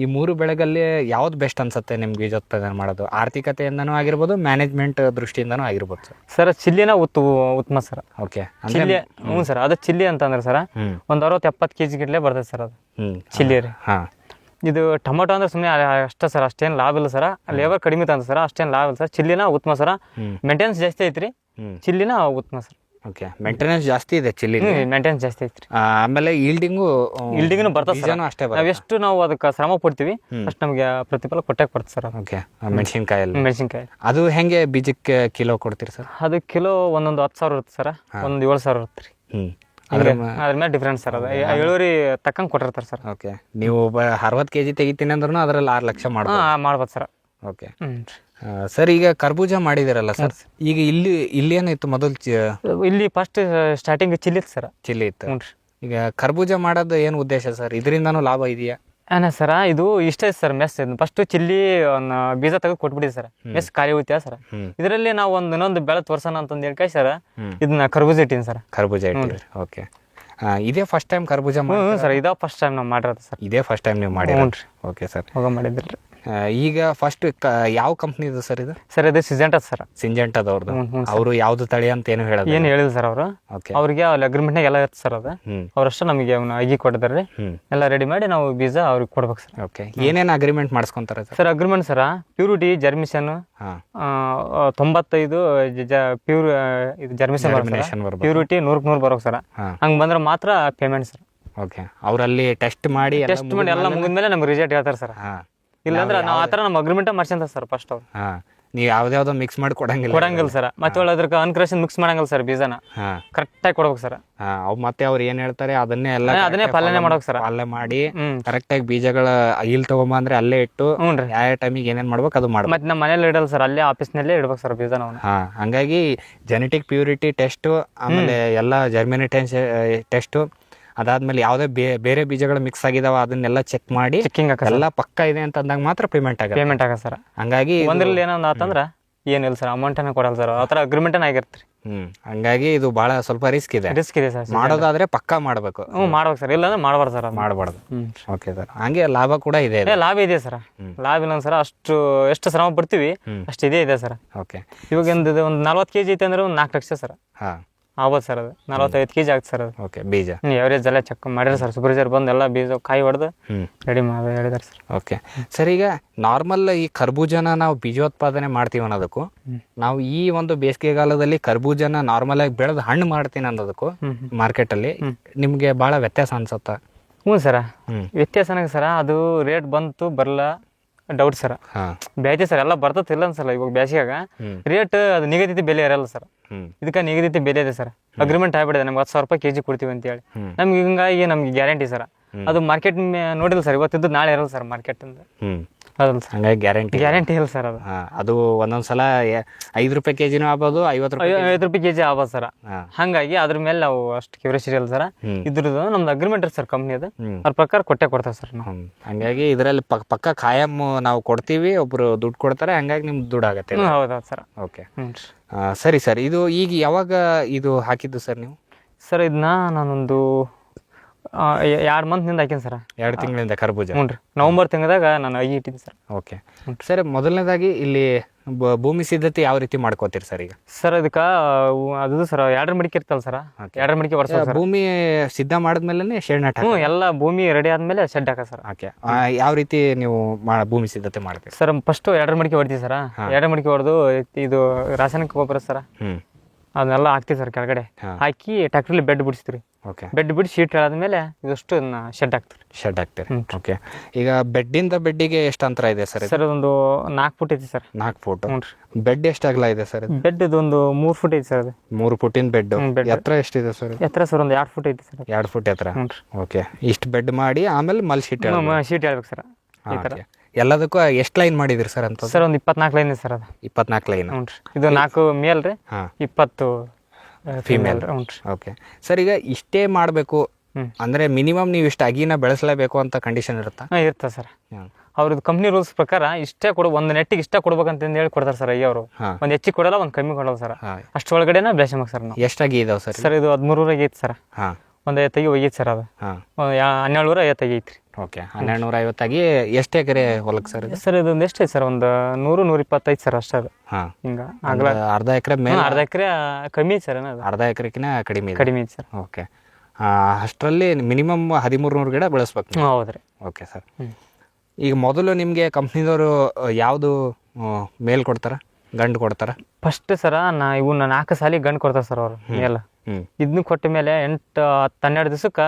ಈ ಮೂರು ಬೆಳೆಗಳಲ್ಲಿ ಯಾವ್ದು ಬೆಸ್ಟ್ ಅನ್ಸುತ್ತೆ ನಿಮ್ಗೆ ಬೀಜೋತ್ಪಾದನೆ ಮಾಡೋದು? ಆರ್ಥಿಕತೆಯಿಂದನೂ ಆಗಿರ್ಬೋದು ಮ್ಯಾನೇಜ್ಮೆಂಟ್ ದೃಷ್ಟಿಯಿಂದನೂ ಆಗಿರ್ಬೋದು ಸರ್. ಸರ್ ಚಿಲ್ಲಿನ ಉತ್ತು ಉತ್ತಮ ಸರ್. ಓಕೆ. ಚಿಲ್ಲಿ ಹ್ಞೂ ಸರ್ ಅದು ಚಿಲ್ಲಿ ಅಂತಂದ್ರೆ ಸರ್ ಒಂದು ಅರವತ್ತು ಎಪ್ಪತ್ತು ಕೆ ಜಿ ಗಿಟ್ಲೆ ಬರ್ತದೆ ಸರ್ ಅದು. ಚಿಲ್ಲಿ ರೀ. ಹಾಂ. ಇದು ಟೊಮೊಟೊ ಅಂದ್ರೆ ಸುಮ್ಮನೆ ಅಷ್ಟೇ ಸರ್ ಅಷ್ಟೇನು ಲಾಭ ಇಲ್ಲ ಸರ್. ಲೇಬರ್ ಕಡಿಮೆ ತಂದ ಸರ್ ಅಷ್ಟೇನು ಲಾಭ ಇಲ್ಲ ಸರ್. ಚಿಲ್ಲಿನ ಉತ್ತಮ ಸರ್. ಮೇಂಟೆನೆನ್ಸ್ ಜಾಸ್ತಿ ಐತ್ರಿ. ಚಿಲ್ಲಿನ ಉತ್ತಮ ಸರ್. ಓಕೆ ಮೇಂಟೆನೆನ್ಸ್ ಜಾಸ್ತಿ ಇದೆ ಚಿಲ್ಲಿ ಹ್ಞೂ ಮೇಂಟೆನೆನ್ಸ್ ಜಾಸ್ತಿ ಐತ್ರಿ. ಆಮೇಲೆ ಈಲ್ಡಿಂಗು ಈಲ್ಡಿಂಗು ಬರ್ತದೆ ಅಷ್ಟೇ ನಾವು ಎಷ್ಟು ನಾವು ಅದಕ್ಕೆ ಶ್ರಮ ಪಡ್ತೀವಿ ಅಷ್ಟು ನಮಗೆ ಪ್ರತಿಫಲ ಕೊಟ್ಟೆ ಕೊಡ್ತೀವಿ ಸರ್ ಓಕೆ ಮೆಣಸಿನ್ಕಾಯಲ್ಲಿ. ಮೆಣಸಿನ್ಕಾಯಿ. ಅದು ಹೆಂಗೆ ಬೀಜಕ್ಕೆ ಕಿಲೋ ಕೊಡ್ತೀರಿ ಸರ್? ಅದು ಕಿಲೋ ಒಂದೊಂದು ಹತ್ತು ಸಾವಿರ ಇರುತ್ತೆ ಸರ್. ಒಂದು ಏಳು ಸಾವಿರ ಇರುತ್ತೆ ರೀ. ಹ್ಮ್. ಅದ್ರ ಮೇಲೆ ಡಿಫ್ರೆನ್ಸ್ ಸರ್ ಅದು. ಇಳುವರಿ ತಕ್ಕಂಗೆ ಕೊಟ್ಟಿರ್ತಾರೆ ಸರ್. ಓಕೆ ನೀವು ಅರವತ್ತು ಕೆ ಜಿ ತೆಗಿತೀನಿ ಅಂದ್ರೂ ಅದ್ರಲ್ಲಿ ಆರು ಲಕ್ಷ ಮಾಡ್ಬೋದು ಹಾಂ ಮಾಡ್ಬೋದು. ಸರ್. ಓಕೆ ಹ್ಞೂ ಸರ್ ಈಗ ಕರ್ಬೂಜ ಮಾಡಿದಿರಲ್ಲ ಸರ್? ಈಗ ಇಲ್ಲಿ ಇಲ್ಲಿ ಏನಿತ್ತು ಮೊದಲು ಇಲ್ಲಿ ಫಸ್ಟ್ ಸ್ಟಾರ್ಟಿಂಗ್ ಚಿಲ್ಲಿ ಇತ್ತು ಸರ್. ಚಿಲ್ಲಿ ಇತ್ತು. ಹ್ಞೂ ಈಗ ಕರ್ಬೂಜ ಮಾಡೋದು ಏನು ಉದ್ದೇಶ ಸರ್? ಇದರಿಂದನೂ ಲಾಭ ಇದೆಯಾ? ಅಣ್ಣ ಸರ್ ಇದು ಇಷ್ಟ ಐತೆ ಸರ್ ಮೆಸ್ ಫಸ್ಟ್ ಚಿಲ್ಲಿ ಒಂದು ಬೀಜ ತೆಗೆದು ಕೊಟ್ಬಿಡಿ ಸರ್. ಮೆಸ್ ಖಾಲಿ ಹೋಗ್ತೀಯ ಸರ್. ಇದರಲ್ಲಿ ನಾವು ಒಂದು ಇನ್ನೊಂದು ಬೆಳೆ ತೋರ್ಸೋಣ ಅಂತಂದು ಹೇಳ್ಕಾಯ್ ಸರ್. ಇದನ್ನ ಕರ್ಬೂಜ ಇಟ್ಟೀನಿ ಸರ್. ಕರ್ಬೂಜ ಓಕೆ. ಇದೇ ಫಸ್ಟ್ ಟೈಮ್ ಕರ್ಬೂಜ ಹ್ಞೂ ಸರ್ ಇದೇ ಫಸ್ಟ್ ಟೈಮ್ ನಾವು ಮಾಡಿರೋದು ಸರ್. ಇದೇ ಫಸ್ಟ್ ಟೈಮ್ ನೀವು ಮಾಡಿ ಓಕೆ ಸರ್. ಹೋಗ ಮಾಡಿದ್ರಿ. ಈಗ ಫಸ್ಟ್ ಯಾವ ಕಂಪ್ನಿದು ಸರ್ ಇದು? ಸರ್ ಇದು ಸಿಜೆಂಟ್ ಸರ್ ಸಿಂಜೆಂಟ್ ಅದವ್ರದ್ದು ಅವರು ಯಾವ್ದು ತಳಿ ಅಂತ ಏನು ಹೇಳೋದು ಏನು ಹೇಳಿಲ್ಲ ಸರ್ ಅವರು. ಓಕೆ ಅವ್ರಿಗೆ ಅಲ್ಲಿ ಅಗ್ರಿಮೆಂಟ್ನಾಗ ಎಲ್ಲ ಇರುತ್ತೆ ಸರ್ ಅದು. ಹ್ಮ್. ಅವರಷ್ಟು ನಮಗೆ ಅವನ್ನ ಅಗಿ ಕೊಟ್ಟಿದ್ದಾರೆ. ಹ್ಮ್. ಎಲ್ಲ ರೆಡಿ ಮಾಡಿ ನಾವು ಬೀಜ ಅವ್ರಿಗೆ ಕೊಡ್ಬೇಕು ಸರ್ ಓಕೆ ಏನೇನು agreement ಮಾಡಿಸ್ಕೊಂತಾರೆ sir sir agreement sir purity germination ಹಾಂ. ತೊಂಬತ್ತೈದು ಪ್ಯೂರ್ ಇದು ಜರ್ಮಿಷನ್ Germination ಬರ್ಬೇಕು. ಪ್ಯೂರಿಟಿ ನೂರಕ್ಕೆ ನೂರು ಬರೋಕೆ ಸರ್ ಹಂಗ್ ಹಂಗೆ ಬಂದ್ರೆ ಮಾತ್ರ ಪೇಮೆಂಟ್ ಸರ್ ಓಕೆ ಅವರಲ್ಲಿ ಟೆಸ್ಟ್ ಮಾಡಿ ಟೆಸ್ಟ್ ಮಾಡಿ ಎಲ್ಲ ಮುಗಿದ್ಮೇಲೆ ನಮ್ಗೆ ರಿಸಲ್ಟ್ ಹೇಳ್ತಾರೆ ಸರ್ ಹಾಂ. ಇಲ್ಲಾಂದ್ರೆ ನಾವು ಆತರ ನಮ್ಮ ಅಗ್ರಿಮೆಂಟ್ ಮಾಡ್ಸಂತ ಸರ್ ಫಸ್ಟ್ ಅವ್ರು. ನೀ ನೀವು ಯಾವ್ದ್ಯಾವ್ದೋ ಮಿಕ್ಸ್ ಮಾಡಿ ಕೊಡಂಗಿಲ್ಲ ಕೊಡಂಗಿಲ್ಲ ಸರ್ ಮತ್ತೆ ಒಳ್ಳೆ ಅನ್ಕ್ರಶನ್ ಅನ್ಕ್ರೇಷನ್ ಮಿಕ್ಸ್ ಮಾಡಂಗಿಲ್ಲ ಸರ್ ಬೀಜನ. ಕರೆಕ್ಟ್ ಕರೆಕ್ಟಾಗಿ ಕೊಡ್ಬೇಕು ಸರ್ ಅವ ಅವು ಮತ್ತೆ ಅವ್ರು ಏನು ಹೇಳ್ತಾರೆ ಅದನ್ನೇ ಎಲ್ಲ ಹಾ, ಅದನ್ನೇ ಆಗಿ ಪಾಲನೆ ಮಾಡ್ಬೇಕು sir. ಪಾಲನೆ ಮಾಡಿ ಕರೆಕ್ಟ್ ಕರೆಕ್ಟಾಗಿ ಬೀಜಗಳ ಇಲ್ಲಿ ತಗೊಂಬಂದ್ರೆ ಅಲ್ಲೇ ಇಟ್ಟು ಹ್ಞೂ ರೀ. ಯಾವ ಟೈಮಿಗೆ ಏನೇನ್ ಮಾಡ್ಬೇಕು ಅದು ಮಾಡ್ಬೇಕು. ಮತ್ತೆ ನಮ್ಮ ಮನೇಲಿ ಇಡಲ್ಲ ಸರ್ ಅಲ್ಲೇ ಆಫೀಸ್ನಲ್ಲಿ ಇಡ್ಬೇಕು ಸರ್ ಬೀಜನ ಹಾ ಹಂಗಾಗಿ ಜೆನೆಟಿಕ್ ಪ್ಯೂರಿಟಿ ಟೆಸ್ಟ್ ಆಮೇಲೆ ಎಲ್ಲ ಜರ್ಮಿನಿ ಟೆಸ್ಟು ಅದಾದ್ಮೇಲೆ ಯಾವುದೇ ಬೇರೆ ಬೀಜಗಳು ಮಿಕ್ಸ್ ಆಗಿದಾವ ಅದನ್ನೆಲ್ಲ ಚೆಕ್ ಮಾಡಿ ಚೆಕ್ಕಿಂಗ್ ಎಲ್ಲ ಪಕ್ಕ ಇದೆ ಅಂತ ಅಂದಾಗ ಮಾತ್ರ ಪೇಮೆಂಟ್ ಆಗುತ್ತೆ. ಪೇಮೆಂಟ್ ಆಗ ಸರ್. ಹಂಗಾಗಿ ಒಂದ್ರಲ್ಲಿ ಒಂದ್ರಲ್ಲಿ ಒಂದು ಆತಂದ್ರೆ ಏನಿಲ್ಲ ಸರ್ ಅಮೌಂಟ್ ಅನ್ನ ಕೊಡಲ್ಲ ಸರ್. ಆತರ ಅಗ್ರಿಮೆಂಟ್ ಆಗಿರ್ತೀರಿ? ಹ್ಮ್ ಹಂಗಾಗಿ ಇದು ಬಹಳ ಸ್ವಲ್ಪ ರಿಸ್ಕ್ ಇದೆ. ರಿಸ್ಕ್ ಇದೆ ಸರ್ ಮಾಡೋದಾದ್ರೆ ಪಕ್ಕಾ ಮಾಡಬೇಕು. ಹ್ಮ್ ಮಾಡ್ಬೇಕು ಸರ್. ಇಲ್ಲಾಂದ್ರೆ ಮಾಡಬಾರ್ದು ಸರ್ ಮಾಡ್ಬಾರ್ದು. Okay sir. ಹಂಗೆ ಲಾಭ ಕೂಡ ಇದೆ ಏ ಲಾಭ ಇದೆ ಸರ್. ಲಾಭ ಇಲ್ಲ ಸರ್ ಅಷ್ಟು ಎಷ್ಟು ಶ್ರಮ ಪಡ್ತೀವಿ. ಅಷ್ಟು ಇದೇ ಇದೆ ಸರ್. ಓಕೆ ಇವಾಗ ಒಂದು ಒಂದು ನಲ್ವತ್ತು ಕೆಜಿ ಐತೆ ಅಂದ್ರೆ ಒಂದು ನಾಲ್ಕು ಲಕ್ಷ ಸರ್. ಹಾ. ಆಗ್ಬೋದು ಸರ್ ಅದು. ನಲವತ್ತೈದು ಕೆ ಜಿ ಆಗುತ್ತೆ ಸರ್ ಅದು. ಓಕೆ ಬೀಜ. ನೀವು ಎವರೇಜ್ ಎಲ್ಲ ಚೆಕ್ ಮಾಡಿರಿ ಸರ್. ಸೂಪರ್ವೈಸರ್ ಬಂದು ಎಲ್ಲ ಬೀಜ ಕಾಯಿ ಹೊಡೆದು ರೆಡಿ ಮಾಡಿ ಹೇಳಿದಾರೆ ಸರ್. ಓಕೆ. ಸರ್ ಈಗ ನಾರ್ಮಲ್ ಈ ಕರ್ಬೂಜನ ನಾವು ಬೀಜೋತ್ಪಾದನೆ ಮಾಡ್ತೀವಿ ಅನ್ನೋದಕ್ಕೂ ನಾವು ಈ ಒಂದು ಬೇಸಿಗೆಗಾಲದಲ್ಲಿ ಕರ್ಬೂಜನ ನಾರ್ಮಲ್ ಆಗಿ ಬೆಳೆದು ಹಣ್ಣು ಮಾಡ್ತೀನಿ ಅನ್ನೋದಕ್ಕೂ ಮಾರ್ಕೆಟಲ್ಲಿ ನಿಮಗೆ ಭಾಳ ವ್ಯತ್ಯಾಸ ಅನ್ಸುತ್ತಾ? ಹ್ಞೂ ಸರ. ಹ್ಮ್. ವ್ಯತ್ಯಾಸನಾಗ ಸರ? ಅದು ರೇಟ್ ಬಂತು ಬರಲ್ಲ ಡೌಟ್ ಸರ್ ಹಾಂ. ಬ್ಯಾತಿ ಸರ್ ಎಲ್ಲ ಬರ್ತದೆ ಇಲ್ಲ ಅನ್ಸಲ್ಲ ಇವಾಗ ಬ್ಯಾಸಿಗಾಗ ರೇಟ್ ಅದು ನಿಗದಿತ ಬೆಲೆ ಇರಲ್ಲ ಸರ್ ಇದಕ್ಕೆ ನಿಗದಿತ ಬೆಲೆ ಇದೆ ಸರ್ ಅಗ್ರಿಮೆಂಟ್ ಆಗ್ಬಿಡಿದೆ ನಮ್ಗೆ ಹತ್ತು ಸಾವಿರ ರೂಪಾಯಿ ಕೆಜಿ ಕೊಡ್ತೀವಿ ಅಂತ ಹೇಳಿ. ನಮ್ಗೆ ಹಿಂಗಾಗಿ ನಮ್ಗೆ ಗ್ಯಾರಂಟಿ ಸರ್ ಅದು ಮಾರ್ಕೆಟ್ ನೋಡಿಲ್ಲ ಸರ್ ಇವತ್ತಿದ್ದು ನಾಳೆ ಇರಲ್ಲ ಸರ್ ಮಾರ್ಕೆಟ್ ಅಂತ ಹ್ಮ್ ಹೌದಲ್ಲ ಸರ್ ಹಂಗಾಗಿ ಗ್ಯಾರಂಟಿ ಗ್ಯಾರಂಟಿ ಇಲ್ಲ ಸರ್ ಅದು. ಹಾಂ ಅದು ಒಂದೊಂದು ಸಲ ಐದು ರೂಪಾಯಿ ಕೆ ಜಿನೂ ಆಗ್ಬೋದು ಐವತ್ತು ರೂಪಾಯಿ ಐವತ್ತು ರೂಪಾಯಿ ಕೆಜಿ ಆಗ್ಬೋದು ಸರ್. ಹಾಂ. ಹಂಗಾಗಿ ಅದ್ರ ಮೇಲೆ ನಾವು ಅಷ್ಟು ಕ್ಯೂರಿಯಸಿಟಿ ಇಲ್ಲ ಸರ್. ಇದ್ರದ್ದು ನಮ್ದು ಅಗ್ರಿಮೆಂಟ್ ಇದೆ ಸರ್ ಕಂಪ್ನಿದು ಅದು. ಅದ್ರ ಪ್ರಕಾರ ಕೊಟ್ಟೆ ಕೊಡ್ತೇವೆ ಸರ್ ನಾವು. ಹಂಗಾಗಿ ಇದರಲ್ಲಿ ಪಕ್ಕ ಪಕ್ಕ ಖಾಯಂ ನಾವು ಕೊಡ್ತೀವಿ ಒಬ್ರು ದುಡ್ಡು ಕೊಡ್ತಾರೆ ಹಂಗಾಗಿ ನಿಮ್ಗೆ ದುಡ್ಡು ಆಗುತ್ತೆ ಹ್ಞೂ ಹೌದೌದು ಸರ್. ಓಕೆ ಹ್ಞೂ ಸರಿ ಸರ್ ಇದು ಈಗ ಯಾವಾಗ ಇದು ಹಾಕಿದ್ದು ಸರ್ ನೀವು? ಸರ್ ಇದನ್ನ ನಾನೊಂದು ಎರಡು ಮಂತ್ನಿಂದ ಹಾಕಿನಿ ಸರ್ ಎರಡು ತಿಂಗಳಿಂದ ಕರ್ಬೂಜ. ಹ್ಞೂ ರೀ. ನವಂಬರ್ ತಿಂಗಳದಾಗ ನಾನು ಐ ಇಟ್ಟಿದ್ದೀನಿ ಸರ್ ಓಕೆ. ಸರ್ ಮೊದಲನೇದಾಗಿ ಇಲ್ಲಿ ಬ- ಭೂಮಿ ಸಿದ್ಧತೆ ಯಾವ ರೀತಿ ಮಾಡ್ಕೋತೀರಿ ಸರ್ ಈಗ? ಸರ್ ಅದಕ್ಕೆ ಅದು ಸರ್ ಎರಡರ ಮಡಿಕೆ ಇರ್ತಲ್ಲ ಸರ್ ಎರಡರ ಮಡಿಕೆ ವರ್ಷ ಸರ್ ಭೂಮಿ ಸಿದ್ಧ ಮಾಡಿದ್ಮೇಲೆ ಶೆಡ್ ನಟ್ ಹ್ಞೂ ಎಲ್ಲ ಭೂಮಿ ರೆಡಿ ಆದ್ಮೇಲೆ ಶೆಡ್ ಹಾಕ ಸರ್ ಓಕೆ. ಯಾವ ರೀತಿ ನೀವು ಮಾ- ಭೂಮಿ ಸಿದ್ಧತೆ ಮಾಡ್ತೀರಿ? ಸರ್ ಫಸ್ಟ್ ಎರಡರ ಮಡಿಕೆ ಹೊಡ್ತೀವಿ ಸರ್ ಎರಡರ ಮಡಿಕೆ ಹೊಡೆದು ಇದು ರಾಸಾಯನಿಕ ಗೊಬ್ಬರ ಸರ್ ಹ್ಮ್. ಅದನ್ನೆಲ್ಲ ಹಾಕ್ತೀವಿ ಸರ್ ಕೆಳಗಡೆ. ಹಾಕಿ ಟ್ಯಾಕ್ಟ್ರಲ್ಲಿ ಬೆಡ್ ಬಿಡಿಸ್ತೀವಿ. ಓಕೆ ಬೆಡ್ ಬಿಡಿ ಶೀಟ್ ಹೇಳಾದ್ಮೇಲೆ ಇದಷ್ಟು ಶೆಡ್ ಹಾಕ್ತೀವಿ. ಶೆಡ್ ಹಾಕ್ತೀರಿ. ಓಕೆ ಈಗ ಬೆಡ್ಡಿಂದ ಬೆಡ್ಡಿಗೆ ಎಷ್ಟು ಅಂತರ ಇದೆ ಸರ್ ಸರ್ ಅದೊಂದು ನಾಲ್ಕು ಫುಟ್ ಇದೆ ಸರ್. ನಾಲ್ಕು ಫುಟ್. ಬೆಡ್ ಎಷ್ಟು ಅಗಲ ಇದೆ ಸರ್ ಬೆಡ್ ಇದೊಂದು ಮೂರು ಫುಟ್ ಇದೆ ಸರ್ ಅದು. ಮೂರು ಫುಟಿನ ಬೆಡ್. ಎತ್ತರ ಎಷ್ಟಿದೆ ಸರ್ ಎತ್ತರ ಸರ್ ಒಂದು ಎರಡು ಫುಟ್ ಇದೆ ಸರ್. ಎರಡು ಫುಟ್ ಎತ್ತರ? ಓಕೆ ಇಷ್ಟು ಬೆಡ್ ಮಾಡಿ ಆಮೇಲೆ ಮಲ್ ಶೀಟ್ ಶೀಟ್ ಹೇಳ್ಬೇಕು ಸರ್. ಎಲ್ಲದಕ್ಕೂ ಎಷ್ಟು ಲೈನ್ ಮಾಡಿದ್ರಿ ಸರ್ ಅಂತ ಸರ್ ಒಂದು ಇಪ್ಪತ್ನಾಲ್ಕು ಲೈನ್ ಇದೆ ಸರ್ ಅದು. ಇಪ್ಪತ್ನಾಲ್ಕು ಲೈನ್. ಹ್ಞೂ ಇದು ನಾಲ್ಕು ಮೇಲ್ ರೀ. ಹಾಂ. ಇಪ್ಪತ್ತು ಫೀಮೇಲ್ ಹ್ಞೂ ಓಕೆ ಸರ್ ಈಗ ಇಷ್ಟೇ ಮಾಡಬೇಕು. ಅಂದರೆ ಮಿನಿಮಮ್ ನೀವು ಇಷ್ಟು ಅಗಿನ ಬೆಳೆಸಲೇಬೇಕು ಅಂತ ಕಂಡೀಷನ್ ಇರುತ್ತಾ? ಹಾಂ ಇರ್ತದೆ ಸರ್. ಅವ್ರದ್ದು ಕಂಪ್ನಿ ರೂಲ್ಸ್ ಪ್ರಕಾರ ಇಷ್ಟೇ ಕೊಡು ಒಂದು ನೆಟ್ಟಿಗೆ ಇಷ್ಟೇ ಕೊಡ್ಬೇಕಂತ ಹೇಳಿ ಕೊಡ್ತಾರೆ ಸರ್ ಅಯ್ಯವರು. ಒಂದು ಹೆಚ್ಚಿಗೆ ಕೊಡಲ್ಲ ಒಂದು ಕಮ್ಮಿ ಕೊಡಲ್ಲ ಸರ್. ಅಷ್ಟು ಅಷ್ಟೊಳಗಡೆನ ಬೆಳೆಸಬೇಕು ಸರ್ ನಾವು. ಎಷ್ಟಾಗಿ ಇದಾವೆ ಸರ್? ಸರ್ ಇದು ಹದಿಮೂರೂರಾಗ ಐತೆ ಸರ್. ಹಾಂ. ಒಂದು ಐವತ್ತೈದು ಹೋಗೈತಿ ಸರ್ ಅದು. ಹಾಂ. ಒಂದು ಯಾ- ಹನ್ನೆರಡು ನೂರ ಐವತ್ತೈದು ಐತ್ರಿ. ಓಕೆ ಹನ್ನೆರಡು ನೂರ ಐವತ್ತಾಗಿ ಎಷ್ಟು ಎಕರೆ ಹೊಲಕ್ಕೆ ಸರ್ ಇದು? ಸರ್ ಇದೊಂದು ಎಷ್ಟು ಐತಿ ಸರ್? ಒಂದು ನೂರು ನೂರ ಇಪ್ಪತ್ತೈದು ಸರ್ ಅಷ್ಟೇ ಅದು. ಹಾಂ. ಹಿಂಗೆ ಆಗಲ್ಲ ಅರ್ಧ ಎಕರೆ ಮೇಲೆ? ಅರ್ಧ ಎಕರೆ ಕಮ್ಮಿ ಸರ್ ಅದು ಅರ್ಧ ಎಕರೆಕಿನ ಕಡಿಮೆ ಇದೆ. ಕಡಿಮೆ ಐತಿ ಸರ್. ಓಕೆ. ಅಷ್ಟರಲ್ಲಿ ಮಿನಿಮಮ್ ಹದಿಮೂರು ನೂರು ಗಿಡ ಬೆಳೆಸ್ಬೇಕು ಹ್ಞೂ ರೀ. Okay sir. ಹ್ಮ್. ಈಗ ಮೊದಲು ನಿಮಗೆ ಕಂಪ್ನಿದವರು ಯಾವುದು ಮೇಲ್ ಕೊಡ್ತಾರ? ಗಂಡು ಕೊಡ್ತಾರ? ಫಸ್ಟ್ ಸರ ನಾ ನಾನು ನಾಲ್ಕು ಸಾಲಿ ಗಂಡು ಕೊಡ್ತಾರೆ ಸರ್ ಅವರು ಮೇಲ್. ಹ್ಞೂ ಇದನ್ನ ಕೊಟ್ಟ ಮೇಲೆ ಎಂಟು ಹತ್ತು ಹನ್ನೆರಡು ದಿವಸಕ್ಕೆ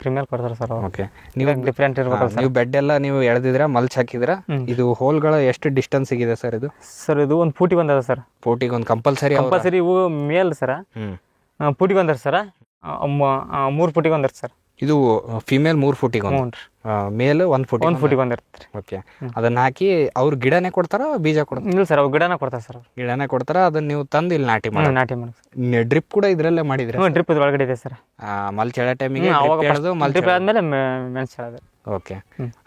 ಪ್ರೀಮಿಯರ್ ಕೊಡ್ತಾರೆ ಸರ್ ಓಕೆ ನೀವು ಡಿಫ್ರೆಂಟ್ ಇರ್ಬೇಕು ಸರ್ ನೀವು ಬೆಡ್ ಎಲ್ಲ ನೀವು ಎಳೆದಿದ್ರ ಮಲ್ಚ್ ಹಾಕಿದ್ರ. ಇದು ಹೋಲ್ಗಳ ಎಷ್ಟು ಡಿಸ್ಟೆನ್ಸ್ ಇದೆ ಸರ್ ಇದು? ಸರ್ ಇದು ಒಂದು ಪೂಟಿ ಬಂದದ ಸರ್ ಪೂಟಿಗೆ ಒಂದು ಕಂಪಲ್ಸರಿ ಕಂಪಲ್ಸರಿ ಇವು ಮೇಲ್ ಸರ್ ಪೂಟಿ ಪೂಟಿಗೆ ಬಂದರ ಸರ್ ಮೂರು ಪೂಟಿಗೆ ಬಂದಿರ್ ಸರ್ ಇದು ಫಿಮೇಲ್ ಮೂರು ಫುಟಿಗೆ ಒಂದು. ಮೇಲ್ ಒಂದು ಫುಟ್ ಒಂದು ಫುಟಿ ಬಂದಿರ್ತೀರಿ ಓಕೆ ಅದನ್ನ ಹಾಕಿ ಅವ್ರು ಗಿಡನೇ ಕೊಡ್ತಾರ ಬೀಜ ಕೊಡ್ತಾರ? ಇಲ್ಲ ಸರ್ ಅವ್ರು ಗಿಡನ ಕೊಡ್ತಾರೆ ಸರ್ ಗಿಡನೇ ಕೊಡ್ತಾರ ಅದನ್ನ ನೀವು ತಂದು ಇಲ್ಲಿ ನಾಟಿ ಮಾಡಿ ನಾಟಿ ಮಾಡಿ ಡ್ರಿಪ್ ಕೂಡ ಇದ್ರಲ್ಲೇ ಮಾಡಿದ್ರೆ ಹ್ಞೂ ಡ್ರಿಪ್ ಇದು ಒಳಗಡೆ ಇದೆ ಸರ್. ಮಲ್ಚ್ ಎಳೆ ಟೈಮಿಗೆ ಅವಾಗ ಮಲ್ಚ್ ಡ್ರಿಪ್ ಆದ್ಮೇಲೆ ಮೆಣಸು ಹೇಳೋದು. ಓಕೆ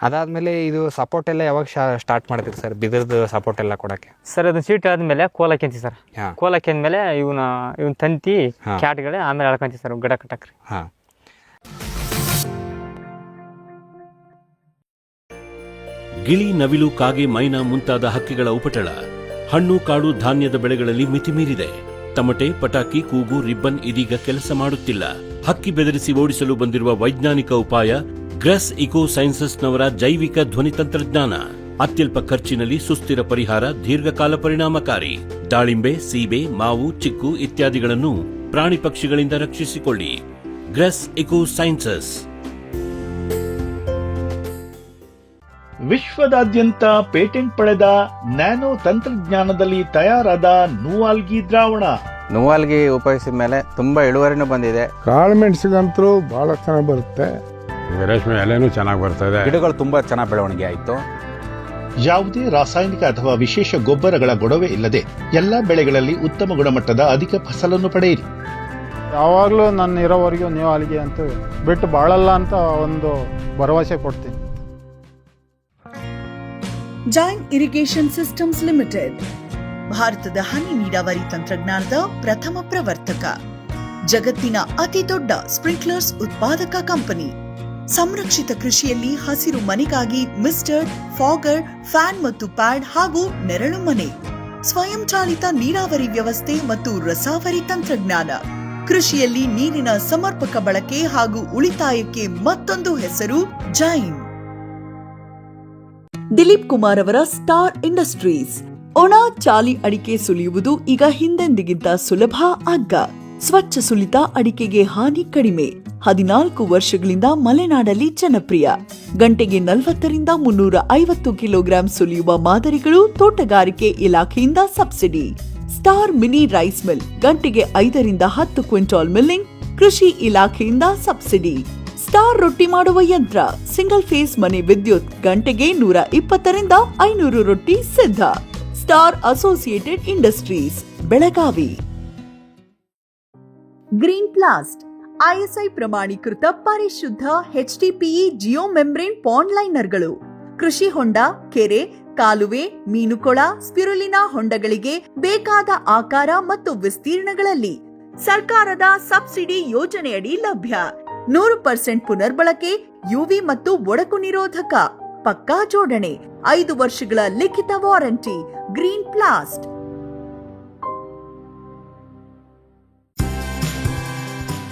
ಅದಾದ್ಮೇಲೆ ಇದು ಸಪೋರ್ಟ್ ಎಲ್ಲ ಯಾವಾಗ ಸ್ಟಾರ್ಟ್ ಮಾಡ್ತೀರಿ ಸರ್? ಬಿದಿರದ ಸಪೋರ್ಟ್ ಎಲ್ಲ ಕೊಡಕ್ಕೆ? ಸರ್ ಅದು ಸೀಟ್ ಆದ್ಮೇಲೆ ಕೋಲ್ ಹಾಕ್ಯಂತಿ ಸರ್. ಕೋಲ ಹಾಕ್ಯಂದ್ಮೇಲೆ ಇವನ ಇವನ್ ತಂತಿ. ಕ್ಯಾಟ್ಗಳೇ ಆಮೇಲೆ ಅಳಕಂತಿ ಸರ್ ಗಿಡ ಕಟ್ಟಕ್ರಿ ಹಾ. ಗಿಳಿ ನವಿಲು ಕಾಗೆ ಮೈನ ಮುಂತಾದ ಹಕ್ಕಿಗಳ ಉಪಟಳ, ಹಣ್ಣು ಕಾಡು ಧಾನ್ಯದ ಬೆಳೆಗಳಲ್ಲಿ ಮಿತಿಮೀರಿದೆ ತಮಟೆ, ಪಟಾಕಿ, ಕೂಗು, ರಿಬ್ಬನ್ ಇದೀಗ ಕೆಲಸ ಮಾಡುತ್ತಿಲ್ಲ. ಹಕ್ಕಿ ಬೆದರಿಸಿ ಓಡಿಸಲು ಬಂದಿರುವ ವೈಜ್ಞಾನಿಕ ಉಪಾಯ, ಗ್ರೆಸ್ ಇಕೋ ಸೈನ್ಸಸ್ನವರ ಜೈವಿಕ ಧ್ವನಿ ತಂತ್ರಜ್ಞಾನ. ಅತ್ಯಲ್ಪ ಖರ್ಚಿನಲ್ಲಿ ಸುಸ್ಥಿರ ಪರಿಹಾರ, ದೀರ್ಘಕಾಲ ಪರಿಣಾಮಕಾರಿ. ದಾಳಿಂಬೆ, ಸೀಬೆ, ಮಾವು, ಚಿಕ್ಕು ಇತ್ಯಾದಿಗಳನ್ನು ಪ್ರಾಣಿ ಪಕ್ಷಿಗಳಿಂದ ರಕ್ಷಿಸಿಕೊಳ್ಳಿ. ಗ್ರೆಸ್ ಇಕೋ ಸೈನ್ಸಸ್ ವಿಶ್ವದಾದ್ಯಂತ ಪೇಟೆಂಟ್ ಪಡೆದ ನ್ಯಾನೋ ತಂತ್ರಜ್ಞಾನದಲ್ಲಿ ತಯಾರಾದ ನೂವಾಲ್ಗಿ ದ್ರಾವಣ. ನೂವಾಲ್ಗಿ ಉಪಯೋಗಿಸಿದ ಮೇಲೆ ತುಂಬಾ ಇಳುವರಿನೂ ಬಂದಿದೆ. ಕಾಳು ಮೆಣಸಿಗಂತರೂ ಭಾಳ ಚೆನ್ನಾಗಿ ಬರುತ್ತೆ. ರೇಷ್ಮೆ ಎಲೆನೂ ಚೆನ್ನಾಗಿ ಬರ್ತಾ ಇದೆ. ಗಿಡಗಳು ತುಂಬಾ ಚೆನ್ನಾಗಿ ಬೆಳವಣಿಗೆ ಆಯಿತು. ಯಾವುದೇ ರಾಸಾಯನಿಕ ಅಥವಾ ವಿಶೇಷ ಗೊಬ್ಬರಗಳ ಗೊಡವೆ ಇಲ್ಲದೆ ಎಲ್ಲಾ ಬೆಳೆಗಳಲ್ಲಿ ಉತ್ತಮ ಗುಣಮಟ್ಟದ ಅಧಿಕ ಫಸಲನ್ನು ಪಡೆಯಿರಿ. ಯಾವಾಗಲೂ ನನ್ನ ಇರೋವರೆಗೂ ನೀವು ಅಲ್ಲಿಗೆ ಅಂತ ಬಿಟ್ಟು ಬಾಳಲ್ಲ ಅಂತ ಒಂದು ಭರವಸೆ ಕೊಡ್ತೀನಿ. ಜೈನ್ ಇರಿಗೇಷನ್ ಸಿಸ್ಟಮ್ಸ್ ಲಿಮಿಟೆಡ್ ಭಾರತದ ಹನಿ ನೀರಾವರಿ ತಂತ್ರಜ್ಞಾನದ ಪ್ರಥಮ ಪ್ರವರ್ತಕ, ಜಗತ್ತಿನ ಅತಿ ದೊಡ್ಡ ಸ್ಪ್ರಿಂಕ್ಲರ್ಸ್ ಉತ್ಪಾದಕ ಕಂಪನಿ. ಸಂರಕ್ಷಿತ ಕೃಷಿಯಲ್ಲಿ ಹಸಿರು ಮನೆಗಾಗಿ ಮಿಸ್ಟರ್ ಫಾಗರ್ ಫ್ಯಾನ್ ಮತ್ತು ಪ್ಯಾಡ್ ಹಾಗೂ ನೆರಳು ಮನೆ, ಸ್ವಯಂಚಾಲಿತ ನೀರಾವರಿ ವ್ಯವಸ್ಥೆ ಮತ್ತು ರಸಾವರಿ ತಂತ್ರಜ್ಞಾನ. ಕೃಷಿಯಲ್ಲಿ ನೀರಿನ ಸಮರ್ಪಕ ಬಳಕೆ ಹಾಗೂ ಉಳಿತಾಯಕ್ಕೆ ಮತ್ತೊಂದು ಹೆಸರು ಜೈನ್ ದಿಲೀಪ್ ಕುಮಾರ್ ಅವರ ಸ್ಟಾರ್ ಇಂಡಸ್ಟ್ರೀಸ್. ಒಣ ಚಾಲಿ ಅಡಿಕೆ ಸುಲಿಯುವುದು ಈಗ ಹಿಂದೆಂದಿಗಿಂತ ಸುಲಭ ಅಗ್ಗ ಸ್ವಚ್ಛ ಸುಲಿತ ಅಡಿಕೆಗೆ ಹಾನಿ ಕಡಿಮೆ. ಹದಿನಾಲ್ಕು ವರ್ಷಗಳಿಂದ ಮಲೆನಾಡಲ್ಲಿ ಜನಪ್ರಿಯ. ಗಂಟೆಗೆ ನಲವತ್ತರಿಂದ ಮುನ್ನೂರ ಐವತ್ತು ಕಿಲೋಗ್ರಾಂ ಸುಲಿಯುವ ಮಾದರಿಗಳು ತೋಟಗಾರಿಕೆ ಇಲಾಖೆಯಿಂದ subsidy. Star mini rice mill ಗಂಟೆಗೆ ಐದರಿಂದ ಹತ್ತು ಕ್ವಿಂಟಾಲ್ ಮಿಲ್ಲಿಂಗ್ ಕೃಷಿ ಇಲಾಖೆಯಿಂದ ಸಬ್ಸಿಡಿ. ಸ್ಟಾರ್ ರೊಟ್ಟಿ ಮಾಡುವ ಯಂತ್ರ. ಸಿಂಗಲ್ ಫೇಸ್ ಮನೆ ವಿದ್ಯುತ್ ಗಂಟೆಗೆ ನೂರ ಇಪ್ಪತ್ತರಿಂದ ಐನೂರು ರೊಟ್ಟಿ ಸಿದ್ಧ. Star associated industries, Belagavi. Green plast, ISI ಪ್ರಮಾಣೀಕೃತ ಪರಿಶುದ್ಧ ಎಚ್ಡಿಪಿಇ ಜಿಯೋ ಮೆಂಬ್ರೇನ್ ಪಾಂಡ್ ಲೈನರ್ಗಳು. ಕೃಷಿ ಹೊಂಡ, ಕೆರೆ, ಕಾಲುವೆ, ಮೀನುಕೊಳ, ಸ್ಪಿರುಲಿನಾ ಹೊಂಡಗಳಿಗೆ ಬೇಕಾದ ಆಕಾರ ಮತ್ತು ವಿಸ್ತೀರ್ಣಗಳಲ್ಲಿ ಸರ್ಕಾರದ ಸಬ್ಸಿಡಿ ಯೋಜನೆಯಡಿ ಲಭ್ಯ. ನೂರು ಪರ್ಸೆಂಟ್ ಪುನರ್ಬಳಕೆ ಯುವಿ ಮತ್ತು ಒಡಕು ನಿರೋಧಕ. ಪಕ್ಕಾ ಜೋಡಣೆ, ಐದು ವರ್ಷಗಳ ಲಿಖಿತ warranty, Green Plast.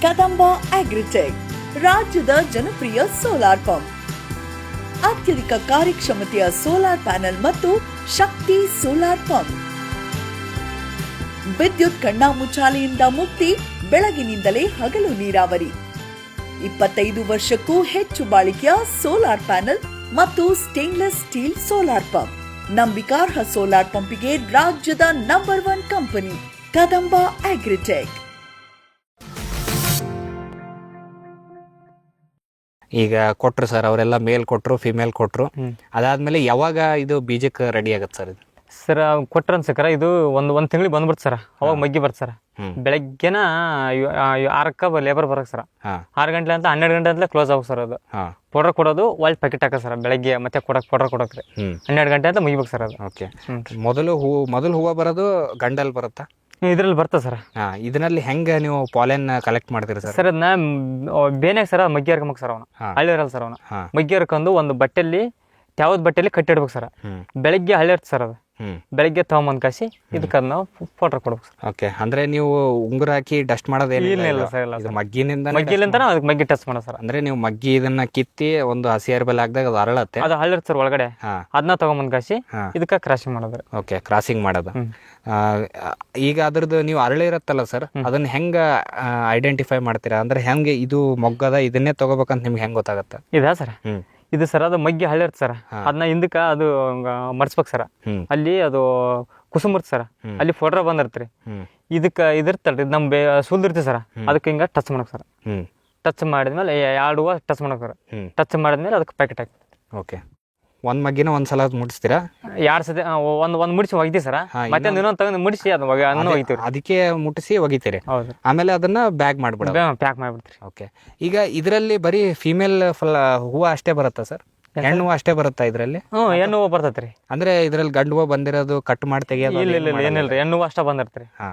Kadamba Agritech, ರಾಜ್ಯದ ಜನಪ್ರಿಯ ಸೋಲಾರ್ ಪಂಪ್. ಅತ್ಯಧಿಕ ಕಾರ್ಯಕ್ಷಮತೆಯ ಸೋಲಾರ್ ಪ್ಯಾನೆಲ್ ಮತ್ತು ಶಕ್ತಿ ಸೋಲಾರ್ ಪಂಪ್. ವಿದ್ಯುತ್ ಕಣ್ಣಾಮುಚ್ಚಾಲೆಯಿಂದ ಮುಕ್ತಿ, ಬೆಳಗಿನಿಂದಲೇ ಹಗಲು ನೀರಾವರಿ. ಇಪ್ಪತ್ತೈದು ವರ್ಷಕ್ಕೂ ಹೆಚ್ಚು ಬಾಳಿಕೆಯ ಸೋಲಾರ್ ಪ್ಯಾನೆಲ್ ಮತ್ತು ಸ್ಟೇನ್ಲೆಸ್ ಸ್ಟೀಲ್ ಸೋಲಾರ್ ಪಂಪ್. ನಂಬಿಕಾರ್ಹ ಸೋಲಾರ್ ಪಂಪಿಗೆ ರಾಜ್ಯದ number one company Kadamba Agritech ಈಗ ಕೊಟ್ರು ಸರ್ ಅವರೆಲ್ಲ ಮೇಲ್ ಕೊಟ್ರು ಫಿಮೇಲ್ ಕೊಟ್ರು. ಹ್ಮ್. ಅದಾದ್ಮೇಲೆ ಯಾವಾಗ ಇದು ಬೀಜಕ್ಕೆ ರೆಡಿ ಆಗುತ್ತೆ ಸರ್ ಇದು? ಸರ್ ಕೊಟ್ರ ಅನ್ಸಕರ ಇದು ಒಂದು ಒಂದು ತಿಂಗಳಿಗೆ ಬಂದ್ಬಿಡ್ತು ಸರ್. ಅವಾಗ ಮಗ್ಗಿ ಬರ್ತ ಸರ್. ಬೆಳಗ್ಗೆನ ಆರಕ್ಕ ಲೇಬರ್ ಬರಕ್ ಸರ್. ಆರ್ ಗಂಟೆ ಅಂತ ಹನ್ನೆರಡು ಗಂಟೆ ಅಂತ ಕ್ಲೋಸ್ ಆಗೋದು ಸರ್ ಅದು. ಪೌಡರ್ ಕೊಡೋದು ಒಳ್ಳೆ ಪ್ಯಾಕೆಟ್ ಹಾಕ ಸರ್ ಬೆಳಗ್ಗೆ ಮತ್ತೆ ಕೊಡಕ್ ಪೌಡರ್ ಕೊಡಕ್ರಿ ಹನ್ನೆರಡು ಗಂಟೆ ಅಂತ ಮುಗಿಬೇಕು ಸರ್ ಅದು. ಓಕೆ. ಮೊದಲು ಹೂ ಮೊದಲು ಹೂವು ಬರೋದು ಗಂಡಲ್ಲಿ ಬರುತ್ತಾ? ಇದ್ರಲ್ಲಿ ಬರ್ತದೆ ಸರ್. ಇದರಲ್ಲಿ ಹೆಂಗೆ ನೀವು ಪಾಲೆನ್ ಕಲೆಕ್ಟ್ ಮಾಡ್ತೀರಿ ಸರ್? ಸರ್ ಅದನ್ನ ಬೇನೆ ಸರ್ ಮಗ್ಗಿ ಹರ್ಕೊಂಬೇಕು ಸರ್ ಅವನು. ಹಳ್ಳಿ ಇರಲ್ಲ ಸರ್ ಅವನು. ಮಗ್ಗಿ ಹರ್ಕೊಂಡು ಒಂದು ಬಟ್ಟೆಲಿ ಯಾವ್ದು ಬಟ್ಟೆಲಿ ಕಟ್ಟಿಡ್ಬೇಕು ಸರ್. ಬೆಳಗ್ಗೆ ಹಳ್ಳಿ ಇರ್ತದೆ ಸರ್ ಅದು. ಬೆಳಗ್ಗೆ ತಗೊಂಬಂದು ಕಾಸಿ ಇದಕ್ಕೆ ಅದನ್ನ ಫೋಟೋ ಕೊಡ್ಬೇಕು ಸರ್. ಓಕೆ ಅಂದ್ರೆ ನೀವು ಉಂಗುರ ಹಾಕಿ ಡಸ್ಟ್ ಮಾಡೋದೇನಿಲ್ಲ ಸರ್, ಇಲ್ಲ ಇದು. ಮಗ್ಗಿನಿಂದ ಮಗ್ಗಿಲಿಂದ ಅದಕ್ಕೆ ಮಗ್ಗಿ ಟಚ್ ಮಾಡೋ ಸರ್. ಅಂದ್ರೆ ನೀವು ಮಗ್ಗಿ ಇದನ್ನ ಕಿತ್ತಿ ಒಂದು ಹಸಿ ಅರ್ಬಲ್ ಹಾಕಿದಾಗ ಅದು ಅರಳತ್ತೆ? ಅದು ಹಳ್ಳಿ ಸರ್ ಒಳಗಡೆ. ಅದನ್ನ ತಗೊಂಬಂದು ಕಾಸಿ ಇದಕ್ಕೆ ಕ್ರಾಸಿಂಗ್ ಮಾಡೋದು. ಓಕೆ ಕ್ರಾಸಿಂಗ್ ಮಾಡೋದು. ಈಗ ಅದ್ರದ್ದು ನೀವು ಅರಳಿ ಇರತ್ತಲ್ಲ ಸರ್ ಅದನ್ನ ಹೆಂಗ ಐಡೆಂಟಿಫೈ ಮಾಡ್ತೀರಾ? ಅಂದ್ರೆ ಹೆಂಗೆ ಇದು ಮೊಗ್ಗದ ಇದನ್ನೇ ತಗೋಬೇಕಂತ ನಿಮ್ಗೆ ಹೆಂಗ್ ಗೊತ್ತಾಗತ್ತೆ? ಇದಾ ಸರ್? ಹ್ಮ್. ಇದು ಸರ್ ಅದು ಮಗ್ಗಿ ಹಳ್ಳಿ ಸರ. ಅದನ್ನ ಹಿಂದಕ್ಕೆ ಅದು ಮರ್ಸ್ಬೇಕು ಸರ್. ಅಲ್ಲಿ ಅದು ಕುಸುಮರ್ತ ಸರ. ಅಲ್ಲಿ ಫೋಟೋ ಬಂದಿರ್ತೀರಿ. ಇದಕ್ಕೆ ಇದಿರ್ತಲ್ರಿ ನಮ್ ನಮ್ಮ ಬೇ ಸುಲ್ದಿರ್ತೀವಿ ಸರ್. ಅದಕ್ಕೆ ಹಿಂಗ ಟಚ್ ಮಾಡಕ್ ಸರ್. ಟಚ್ ಮಾಡಿದ್ಮೇಲೆ ಎರಡು ಹೂವು ಟಚ್ ಮಾಡಕ್ ಸರ್. ಟಚ್ ಮಾಡಿದ್ಮೇಲೆ ಅದಕ್ಕೆ ಪ್ಯಾಕೆಟ್ ಹಾಕಿ ಓಕೆ ಒಂದ್ ಮಗ್ಗಿನ ಒಂದ್ ಸಲ ಮುಡಿಸ್ತೀರಾ? ಎರಡ್ ಸತಿ ಒಂದ್ ಒಂದ್ ಮುಡಿಸಿ ಒಗಿತೀವಿ ಸರ. ಮತ್ತೆ ಇನ್ನೊಂದ್- ತಗೊಂಡು ಮುಡಿಸಿ ಅದು ಒಗ ಅನ್ನ ಒಗಿತೀವಿ ಅದಕ್ಕೆ ಮುಟ್ಟಿಸಿ ಒಗಿತೀರಿ. ಹೌದು. ಆಮೇಲೆ ಅದನ್ನ ಬ್ಯಾಗ್ ಮಾಡ್ಬಿಡೋದು. ಪ್ಯಾಕ್ ಮಾಡಿಬಿಡ್ತೀರಿ. ಓಕೆ. ಈಗ ಇದರಲ್ಲಿ ಬರೀ ಫಿಮೇಲ್ ಫಲ ಹೂವು ಅಷ್ಟೇ ಬರುತ್ತಾ ಸರ್? ಹೆಣ್ಣು ಹೂವು ಅಷ್ಟೇ ಬರುತ್ತಾ ಇದರಲ್ಲಿ? ಹ್ಞೂ ಹೆಣ್ಣು ಹೂವು ಬರ್ತೈತೆ ರೀ ಅಂದ್ರೆ ಇದ್ರಲ್ಲಿ ಗಂಡು ಹೂವು ಬಂದಿರೋದು ಕಟ್ ಮಾಡಿ ತೆಗಿಯೋದು ಇಲ್ಲ ಇಲ್ಲ ಇಲ್ಲ ಏನಿಲ್ಲ ರೀ ಹೆಣ್ಣು ಹೂವು ಅಷ್ಟೇ ಬಂದಿರ್ತೀರಿ ಹಾ.